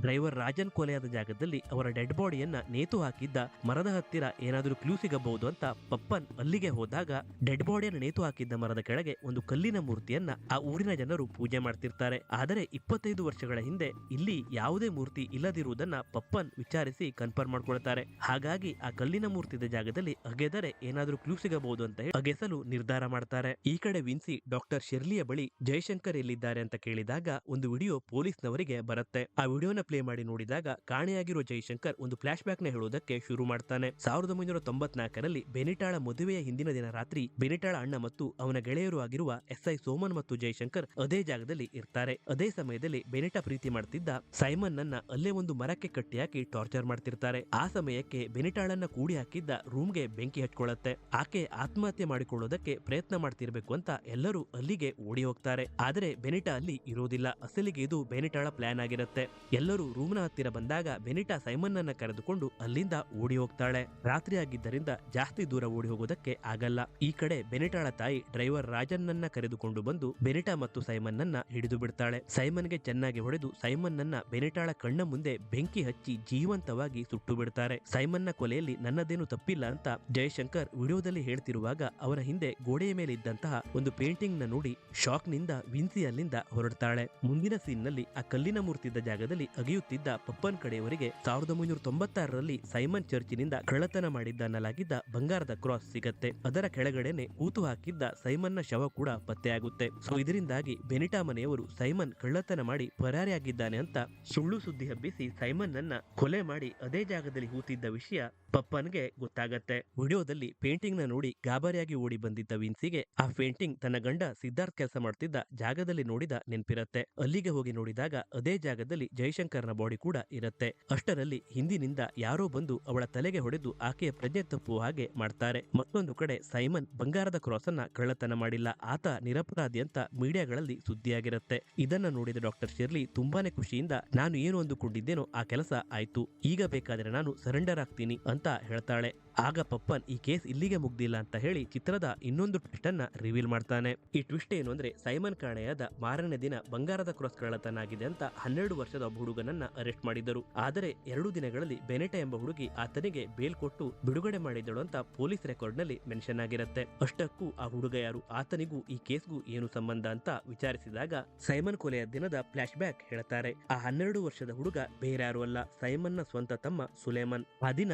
ಡ್ರೈವರ್ ರಾಜನ್ ಕೊಲೆಯಾದ ಜಾಗದಲ್ಲಿ ಅವರ ಡೆಡ್ ಬಾಡಿಯನ್ನ ನೇತು ಹಾಕಿದ್ದ ಮರದ ಹತ್ತಿರ ಏನಾದರೂ ಕ್ಲೂ ಸಿಗಬಹುದು ಅಂತ ಪಪ್ಪನ್ ಅಲ್ಲಿಗೆ ಹೋದಾಗ ಡೆಡ್ ಬಾಡಿಯನ್ನು ನೇತು ಹಾಕಿದ್ದ ಮರದ ಕೆಳಗೆ ಒಂದು ಕಲ್ಲಿನ ಮೂರ್ತಿಯನ್ನ ಆ ಊರಿನ ಜನರು ಪೂಜೆ ಮಾಡ್ತಿರ್ತಾರೆ. ಆದರೆ ಇಪ್ಪತ್ತೈದು ವರ್ಷಗಳ ಹಿಂದೆ ಇಲ್ಲಿ ಯಾವುದೇ ಮೂರ್ತಿ ಇಲ್ಲದಿರುವುದನ್ನ ಪಪ್ಪನ್ ವಿಚಾರಿಸಿ ಕನ್ಫರ್ಮ್ ಮಾಡ್ಕೊಳ್ತಾರೆ. ಹಾಗಾಗಿ ಆ ಕಲ್ಲಿನ ಮೂರ್ತಿ ಇದ್ದ ಜಾಗದಲ್ಲಿ ಅಗೆದರೆ ಏನಾದರೂ ಕ್ಲೂ ಸಿಗಬಹುದು ಅಂತ ಅಗೆಸಲು ನಿರ್ಧಾರ ಮಾಡ್ತಾರೆ. ಈ ಕಡೆ ವಿನ್ಸಿ ಡಾಕ್ಟರ್ ಶಿರ್ಲಿಯ ಬಳಿ ಜಯಶಂಕರ್ ಎಲ್ಲಿದ್ದಾರೆ ಅಂತ ಕೇಳಿದಾಗ ಒಂದು ವಿಡಿಯೋ ಪೊಲೀಸ್ನವರಿಗೆ ಬರುತ್ತೆ. ಆ ವಿಡಿಯೋನ ಪ್ಲೇ ಮಾಡಿ ನೋಡಿದಾಗ ಕಾಣೆಯಾಗಿರೋ ಜೈಶಂಕರ್ ಒಂದು ಫ್ಲಾಶ್ ಬ್ಯಾಕ್ನ ಹೇಳುವುದಕ್ಕೆ ಶುರು ಮಾಡ್ತಾನೆ. ಸಾವಿರದ ಒಂಬೈನೂರ ತೊಂಬತ್ನಾಲ್ಕರಲ್ಲಿ ಬೆನಿಟಾಳ ಮದುವೆಯ ಹಿಂದಿನ ದಿನ ರಾತ್ರಿ ಬೆನಿಟಾಳ ಅಣ್ಣ ಮತ್ತು ಅವನ ಗೆಳೆಯರು ಆಗಿರುವ ಎಸ್ಐ ಸೋಮನ್ ಮತ್ತು ಜೈಶಂಕರ್ ಅದೇ ಜಾಗದಲ್ಲಿ ಇರ್ತಾರೆ. ಅದೇ ಸಮಯದಲ್ಲಿ ಬೆನಿಟಾ ಪ್ರೀತಿ ಮಾಡ್ತಿದ್ದ ಸೈಮನ್ ನನ್ನ ಅಲ್ಲೇ ಒಂದು ಮರಕ್ಕೆ ಕಟ್ಟಿ ಹಾಕಿ ಟಾರ್ಚರ್ ಮಾಡ್ತಿರ್ತಾರೆ. ಆ ಸಮಯಕ್ಕೆ ಬೆನಿಟಾಳನ್ನ ಕೂಡಿ ಹಾಕಿದ್ದ ರೂಮ್ಗೆ ಬೆಂಕಿ ಹಚ್ಕೊಳ್ಳುತ್ತೆ ಆಕೆ ಆತ್ಮಹತ್ಯೆ ಮಾಡಿಕೊಳ್ಳೋದಕ್ಕೆ ಪ್ರಯತ್ನ ಮಾಡ್ತಿರ್ಬೇಕು ಅಂತ ಎಲ್ಲರೂ ಅಲ್ಲಿಗೆ ಓಡಿ ಹೋಗ್ತಾರೆ. ಆದರೆ ಬೆನಿಟಾ ಅಲ್ಲಿ ಇರೋದಿಲ್ಲ. ಅಸಲಿಗೆ ಇದು ಬೆನಿಟಾಳ ಪ್ಲಾನ್ ಆಗಿರುತ್ತೆ. ಎಲ್ಲರೂ ರೂಮ್ನ ಹತ್ತಿರ ಬಂದಾಗ ಬೆನಿಟಾ ಸೈಮನ್ ಅನ್ನ ಕರೆದುಕೊಂಡು ಅಲ್ಲಿಂದ ಓಡಿ ಹೋಗ್ತಾಳೆ. ರಾತ್ರಿ ಆಗಿದ್ದರಿಂದ ಜಾಸ್ತಿ ದೂರ ಓಡಿ ಹೋಗೋದಕ್ಕೆ ಆಗಲ್ಲ. ಈ ಕಡೆ ಬೆನಿಟಾಳ ತಾಯಿ ಡ್ರೈವರ್ ರಾಜನ್ನನ್ನ ಕರೆದುಕೊಂಡು ಬಂದು ಬೆನಿಟಾ ಮತ್ತು ಸೈಮನ್ ಅನ್ನ ಹಿಡಿದು ಬಿಡ್ತಾಳೆ. ಸೈಮನ್ಗೆ ಚೆನ್ನಾಗಿ ಹೊಡೆದು ಸೈಮನ್ ಅನ್ನ ಬೆನಿಟಾಳ ಕಣ್ಣ ಮುಂದೆ ಬೆಂಕಿ ಹಚ್ಚಿ ಜೀವಂತವಾಗಿ ಸುಟ್ಟು ಬಿಡ್ತಾರೆ. ಸೈಮನ್ನ ಕೊಲೆಯಲ್ಲಿ ನನ್ನದೇನು ತಪ್ಪಿಲ್ಲ ಅಂತ ಜಯಶಂಕರ್ ವಿಡಿಯೋದಲ್ಲಿ ಹೇಳ್ತಿರುವಾಗ ಅವರ ಹಿಂದೆ ಗೋಡೆಯ ಮೇಲೆ ಇದ್ದಂತಹ ಒಂದು ಪೇಂಟಿಂಗ್ನ ನೋಡಿ ಶಾಕ್ನಿಂದ ವಿನ್ಸಿ ಅಲ್ಲಿಂದ ಹೊರಡ್ತಾಳೆ. ಮುಂದಿನ ಸೀನ್ನಲ್ಲಿ ಆ ಕಲ್ಲಿನ ಮೂರ್ತಿದ್ದ ಜಾಗದಲ್ಲಿ ಅಗಿಯುತ್ತಿದ್ದ ಪಪ್ಪನ್ ಕಡೆಯವರಿಗೆ ಸಾವಿರದ ಒಂಬೈನೂರ ತೊಂಬತ್ತಾರರಲ್ಲಿ ಸೈಮನ್ ಚರ್ಚಿನಿಂದ ಕಳ್ಳತನ ಮಾಡಿದ್ದ ಅನ್ನಲಾಗಿದ್ದ ಬಂಗಾರದ ಕ್ರಾಸ್ ಸಿಗತ್ತೆ. ಅದರ ಕೆಳಗಡೆನೆ ಕೂತು ಹಾಕಿದ್ದ ಸೈಮನ್ನ ಶವ ಕೂಡ ಪತ್ತೆಯಾಗುತ್ತೆ. ಸೊ ಇದರಿಂದಾಗಿ ಬೆನಿಟಾ ಮನೆಯವರು ಸೈಮನ್ ಕಳ್ಳತನ ಮಾಡಿ ಪರಾರಿಯಾಗಿದ್ದಾನೆ ಅಂತ ಸುಳ್ಳು ಸುದ್ದಿ ಹಬ್ಬಿಸಿ ಸೈಮನ್ ನನ್ನ ಕೊಲೆ ಮಾಡಿ ಅದೇ ಜಾಗದಲ್ಲಿ ಹೂತಿದ್ದ ವಿಷಯ ಪಪ್ಪನ್ಗೆ ಗೊತ್ತಾಗತ್ತೆ. ವಿಡಿಯೋದಲ್ಲಿ ಪೇಂಟಿಂಗ್ನ ನೋಡಿ ಗಾಬರಿಯಾಗಿ ಓಡಿ ಬಂದಿದ್ದ ವಿನ್ಸಿಗೆ ಆ ಪೇಂಟಿಂಗ್ ತನ್ನ ಗಂಡ ಸಿದ್ಧಾರ್ಥ್ ಕೆಲಸ ಮಾಡ್ತಿದ್ದ ಜಾಗದಲ್ಲಿ ನೋಡಿದ ನೆನ್ಪಿರತ್ತೆ. ಅಲ್ಲಿಗೆ ಹೋಗಿ ನೋಡಿದಾಗ ಅದೇ ಜಾಗದಲ್ಲಿ ಜಯಶಂಕರ್ನ ಬಾಡಿ ಕೂಡ ಇರತ್ತೆ. ಅಷ್ಟರಲ್ಲಿ ಹಿಂದಿನಿಂದ ಯಾರೋ ಬಂದು ಅವಳ ತಲೆಗೆ ಹೊಡೆದು ಆಕೆಯ ಪ್ರಜ್ಞೆ ತಪ್ಪುವ ಹಾಗೆ ಮಾಡ್ತಾರೆ. ಮತ್ತೊಂದು ಕಡೆ ಸೈಮನ್ ಬಂಗಾರದ ಕ್ರಾಸ್ ಅನ್ನ ಕಳ್ಳತನ ಮಾಡಿಲ್ಲ. ಆತ ನಿರಪರಾಧಿ ಅಂತ ಮೀಡಿಯಾಗಳಲ್ಲಿ ಸುದ್ದಿಯಾಗಿರುತ್ತೆ. ಇದನ್ನ ನೋಡಿದ ಡಾಕ್ಟರ್ ಶಿರ್ಲಿ ತುಂಬಾನೇ ಖುಷಿಯಿಂದ, ನಾನು ಏನು ಅಂದುಕೊಂಡಿದ್ದೇನೋ ಆ ಕೆಲಸ ಆಯ್ತು. ಈಗ ಬೇಕಾದ್ರೆ ನಾನು ಸರೆಂಡರ್ ಆಗ್ತೀನಿ ಅಂತ ಹೇಳ್ತಾಳೆ. ಆಗ ಪಪ್ಪನ್ ಈ ಕೇಸ್ ಇಲ್ಲಿಗೆ ಮುಗ್ದಿಲ್ಲ ಅಂತ ಹೇಳಿ ಚಿತ್ರದ ಇನ್ನೊಂದು ಟ್ವಿಸ್ಟ್ ಅನ್ನ ರಿವೀಲ್ ಮಾಡ್ತಾನೆ. ಈ ಟ್ವಿಸ್ಟ್ ಏನು ಅಂದ್ರೆ ಸೈಮನ್ ಕಾಣೆಯಾದ ಮಾರನೇ ದಿನ ಬಂಗಾರದ ಕ್ರಾಸ್ ಕಳ್ಳತನ ಆಗಿದೆ ಅಂತ ಹನ್ನೆರಡು ವರ್ಷದ ಒಬ್ಬ ಹುಡುಗನನ್ನ ಅರೆಸ್ಟ್ ಮಾಡಿದ್ದರು. ಆದರೆ ಎರಡು ದಿನಗಳಲ್ಲಿ ಬೆನೆಟ ಎಂಬ ಹುಡುಗಿ ಆತನಿಗೆ ಬೇಲ್ ಕೊಟ್ಟು ಬಿಡುಗಡೆ ಮಾಡಿದಳು ಅಂತ ಪೊಲೀಸ್ ರೆಕಾರ್ಡ್ನಲ್ಲಿ ಮೆನ್ಷನ್ ಆಗಿರುತ್ತೆ. ಅಷ್ಟಕ್ಕೂ ಆ ಹುಡುಗ ಯಾರು? ಆತನಿಗೂ ಈ ಕೇಸ್ಗೂ ಏನು ಸಂಬಂಧ ಅಂತ ವಿಚಾರಿಸಿದಾಗ ಸೈಮನ್ ಕೊಲೆಯ ದಿನದ ಫ್ಲಾಶ್ ಬ್ಯಾಕ್ ಹೇಳ್ತಾರೆ. ಆ ಹನ್ನೆರಡು ವರ್ಷದ ಹುಡುಗ ಬೇರ್ಯಾರು ಅಲ್ಲ, ಸೈಮನ್ನ ಸ್ವಂತ ತಮ್ಮ ಸುಲೇಮನ್. ಆ ದಿನ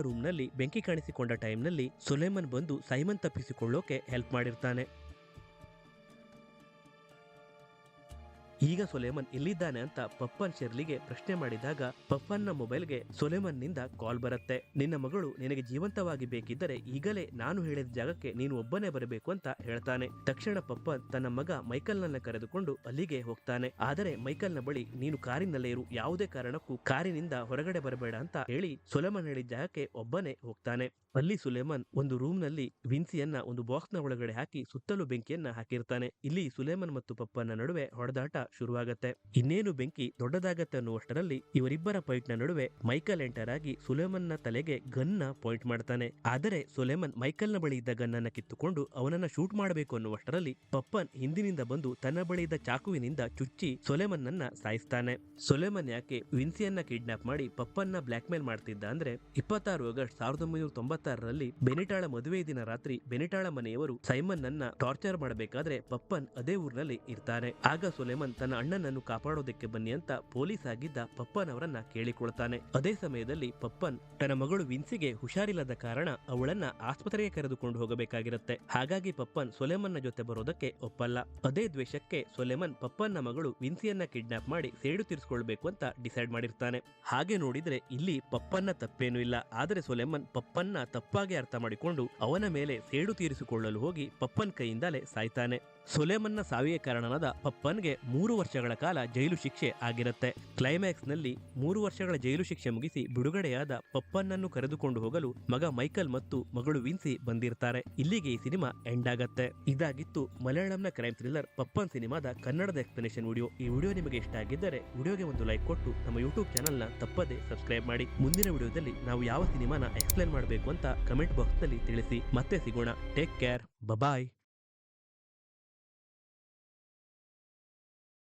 ರೂಮ್ನಲ್ಲಿ ಬೆಂಕಿ ಕಾಣಿಸಿಕೊಂಡ ಟೈಮ್ನಲ್ಲಿ ಸುಲೇಮನ್ ಬಂದು ಸೈಮನ್ ತಪ್ಪಿಸಿಕೊಳ್ಳೋಕೆ ಹೆಲ್ಪ್ ಮಾಡಿರ್ತಾನೆ. ಈಗ ಸೊಲೇಮನ್ ಎಲ್ಲಿದ್ದಾನೆ ಅಂತ ಪಪ್ಪನ್ ಶೆರ್ಲಿಗೆ ಪ್ರಶ್ನೆ ಮಾಡಿದಾಗ ಪಪ್ಪನ್ನ ಮೊಬೈಲ್ಗೆ ಸೊಲೇಮನ್ನಿಂದ ಕಾಲ್ ಬರುತ್ತೆ. ನಿನ್ನ ಮಗಳು ನಿನಗೆ ಜೀವಂತವಾಗಿ ಬೇಕಿದ್ದರೆ ಈಗಲೇ ನಾನು ಹೇಳಿದ ಜಾಗಕ್ಕೆ ನೀನು ಒಬ್ಬನೇ ಬರಬೇಕು ಅಂತ ಹೇಳ್ತಾನೆ. ತಕ್ಷಣ ಪಪ್ಪನ್ ತನ್ನ ಮಗ ಮೈಕಲ್ ನನ್ನ ಕರೆದುಕೊಂಡು ಅಲ್ಲಿಗೆ ಹೋಗ್ತಾನೆ. ಆದರೆ ಮೈಕಲ್ನ ಬಳಿ ನೀನು ಕಾರಿನಲ್ಲೇ ಇರು. ಯಾವುದೇ ಕಾರಣಕ್ಕೂ ಕಾರಿನಿಂದ ಹೊರಗಡೆ ಬರಬೇಡ ಅಂತ ಹೇಳಿ ಸೊಲೇಮನ್ ಹೇಳಿದ ಜಾಗಕ್ಕೆ ಒಬ್ಬನೇ ಹೋಗ್ತಾನೆ. ಅಲ್ಲಿ ಸುಲೇಮನ್ ಒಂದು ರೂಮ್ನಲ್ಲಿ ವಿನ್ಸಿಯನ್ನ ಒಂದು ಬಾಕ್ಸ್ನ ಒಳಗಡೆ ಹಾಕಿ ಸುತ್ತಲೂ ಬೆಂಕಿಯನ್ನ ಹಾಕಿರ್ತಾನೆ. ಇಲ್ಲಿ ಸುಲೇಮನ್ ಮತ್ತು ಪಪ್ಪನ ನಡುವೆ ಹೊಡೆದಾಟ ಶುರುವಾಗತ್ತೆ. ಇನ್ನೇನು ಬೆಂಕಿ ದೊಡ್ಡದಾಗತ್ತೆ ಅನ್ನುವಷ್ಟರಲ್ಲಿ ಇವರಿಬ್ಬರ ಫೈಟ್ ನಡುವೆ ಮೈಕಲ್ ಎಂಟರ್ ಆಗಿ ಸುಲೇಮನ್ ತಲೆಗೆ ಗನ್ನ ಪಾಯಿಂಟ್ ಮಾಡ್ತಾನೆ. ಆದರೆ ಸುಲೇಮನ್ ಮೈಕಲ್ನ ಬಳಿ ಇದ್ದ ಗನ್ ಅನ್ನ ಕಿತ್ತುಕೊಂಡು ಅವನನ್ನ ಶೂಟ್ ಮಾಡಬೇಕು ಅನ್ನುವಷ್ಟರಲ್ಲಿ ಪಪ್ಪನ್ ಹಿಂದಿನಿಂದ ಬಂದು ತನ್ನ ಬಳಿ ಇದ್ದ ಚಾಕುವಿನಿಂದ ಚುಚ್ಚಿ ಸೊಲೆಮನ್ ಅನ್ನ ಸಾಯಿಸ್ತಾನೆ. ಸೊಲೆಮನ್ ಯಾಕೆ ವಿನ್ಸಿಯನ್ನ ಕಿಡ್ನಾಪ್ ಮಾಡಿ ಪಪ್ಪನ್ನ ಬ್ಲಾಕ್ ಮೇಲ್ ಮಾಡ್ತಿದ್ದ ಅಂದ್ರೆ ಇಪ್ಪತ್ತಾರು ಆಗಸ್ಟ್ ಸಾವಿರದ ಒಂಬೈನೂರ ತೊಂಬತ್ತಾರರಲ್ಲಿ ಬೆನಿಟಾಳ ಮದುವೆ ದಿನ ರಾತ್ರಿ ಬೆನಿಟಾಳ ಮನೆಯವರು ಸೈಮನ್ ಅನ್ನ ಟಾರ್ಚರ್ ಮಾಡಬೇಕಾದ್ರೆ ಪಪ್ಪನ್ ಅದೇ ಊರಿನಲ್ಲಿ ಇರ್ತಾನೆ ಆಗ ಸುಲೇಮನ್ ತನ್ನ ಅಣ್ಣನನ್ನು ಕಾಪಾಡೋದಕ್ಕೆ ಬನ್ನಿ ಅಂತ ಪೊಲೀಸ್ ಆಗಿದ್ದ ಪಪ್ಪನ್ ಅವರನ್ನ ಕೇಳಿಕೊಳ್ತಾನೆ. ಅದೇ ಸಮಯದಲ್ಲಿ ಪಪ್ಪನ್ ತನ್ನ ಮಗಳು ವಿನ್ಸಿಗೆ ಹುಷಾರಿಲ್ಲದ ಕಾರಣ ಅವಳನ್ನ ಆಸ್ಪತ್ರೆಗೆ ಕರೆದುಕೊಂಡು ಹೋಗಬೇಕಾಗಿರುತ್ತೆ. ಹಾಗಾಗಿ ಪಪ್ಪನ್ ಸೊಲೆಮನ್ನ ಜೊತೆ ಬರೋದಕ್ಕೆ ಒಪ್ಪಲ್ಲ. ಅದೇ ದ್ವೇಷಕ್ಕೆ ಸೊಲೆಮನ್ ಪಪ್ಪನ್ನ ಮಗಳು ವಿನ್ಸಿಯನ್ನ ಕಿಡ್ನಾಪ್ ಮಾಡಿ ಸೇಡು ತೀರಿಸಿಕೊಳ್ಬೇಕು ಅಂತ ಡಿಸೈಡ್ ಮಾಡಿರ್ತಾನೆ. ಹಾಗೆ ನೋಡಿದ್ರೆ ಇಲ್ಲಿ ಪಪ್ಪನ್ನ ತಪ್ಪೇನೂ ಇಲ್ಲ. ಆದರೆ ಸೊಲೆಮನ್ ಪಪ್ಪನ್ನ ತಪ್ಪಾಗಿ ಅರ್ಥ ಮಾಡಿಕೊಂಡು ಅವನ ಮೇಲೆ ಸೇಡು ತೀರಿಸಿಕೊಳ್ಳಲು ಹೋಗಿ ಪಪ್ಪನ್ ಕೈಯಿಂದಲೇ ಸಾಯ್ತಾನೆ. ಸೊಲೆಮನ್ನ ಸಾವಿಗೆ ಕಾರಣನಾದ ಪಪ್ಪನ್ಗೆ ಮೂರು ವರ್ಷಗಳ ಕಾಲ ಜೈಲು ಶಿಕ್ಷೆ ಆಗಿರುತ್ತೆ. ಕ್ಲೈಮ್ಯಾಕ್ಸ್ನಲ್ಲಿ ಮೂರು ವರ್ಷಗಳ ಜೈಲು ಶಿಕ್ಷೆ ಮುಗಿಸಿ ಬಿಡುಗಡೆಯಾದ ಪಪ್ಪನ್ನನ್ನು ಕರೆದುಕೊಂಡು ಹೋಗಲು ಮಗ ಮೈಕಲ್ ಮತ್ತು ಮಗಳು ವಿನ್ಸಿ ಬಂದಿರ್ತಾರೆ. ಇಲ್ಲಿಗೆ ಈ ಸಿನಿಮಾ ಎಂಡ್ ಆಗತ್ತೆ. ಇದಾಗಿತ್ತು ಮಲಯಾಳಂನ ಕ್ರೈಮ್ ಥ್ರಿಲ್ಲರ್ ಪಪ್ಪನ್ ಸಿನಿಮಾದ ಕನ್ನಡದ ಎಕ್ಸ್ಪ್ಲನೇಷನ್ ವಿಡಿಯೋ. ಈ ವಿಡಿಯೋ ನಿಮಗೆ ಇಷ್ಟ ಆಗಿದ್ದರೆ ವಿಡಿಯೋಗೆ ಒಂದು ಲೈಕ್ ಕೊಟ್ಟು ನಮ್ಮ ಯೂಟ್ಯೂಬ್ ಚಾನಲ್ನ ತಪ್ಪದೆ ಸಬ್ಸ್ಕ್ರೈಬ್ ಮಾಡಿ. ಮುಂದಿನ ವಿಡಿಯೋದಲ್ಲಿ ನಾವು ಯಾವ ಸಿನಿಮಾನ ಎಕ್ಸ್ಪ್ಲೇನ್ ಮಾಡಬೇಕು ಅಂತ ಕಮೆಂಟ್ ಬಾಕ್ಸ್ನಲ್ಲಿ ತಿಳಿಸಿ. ಮತ್ತೆ ಸಿಗೋಣ. Take care. Bye bye.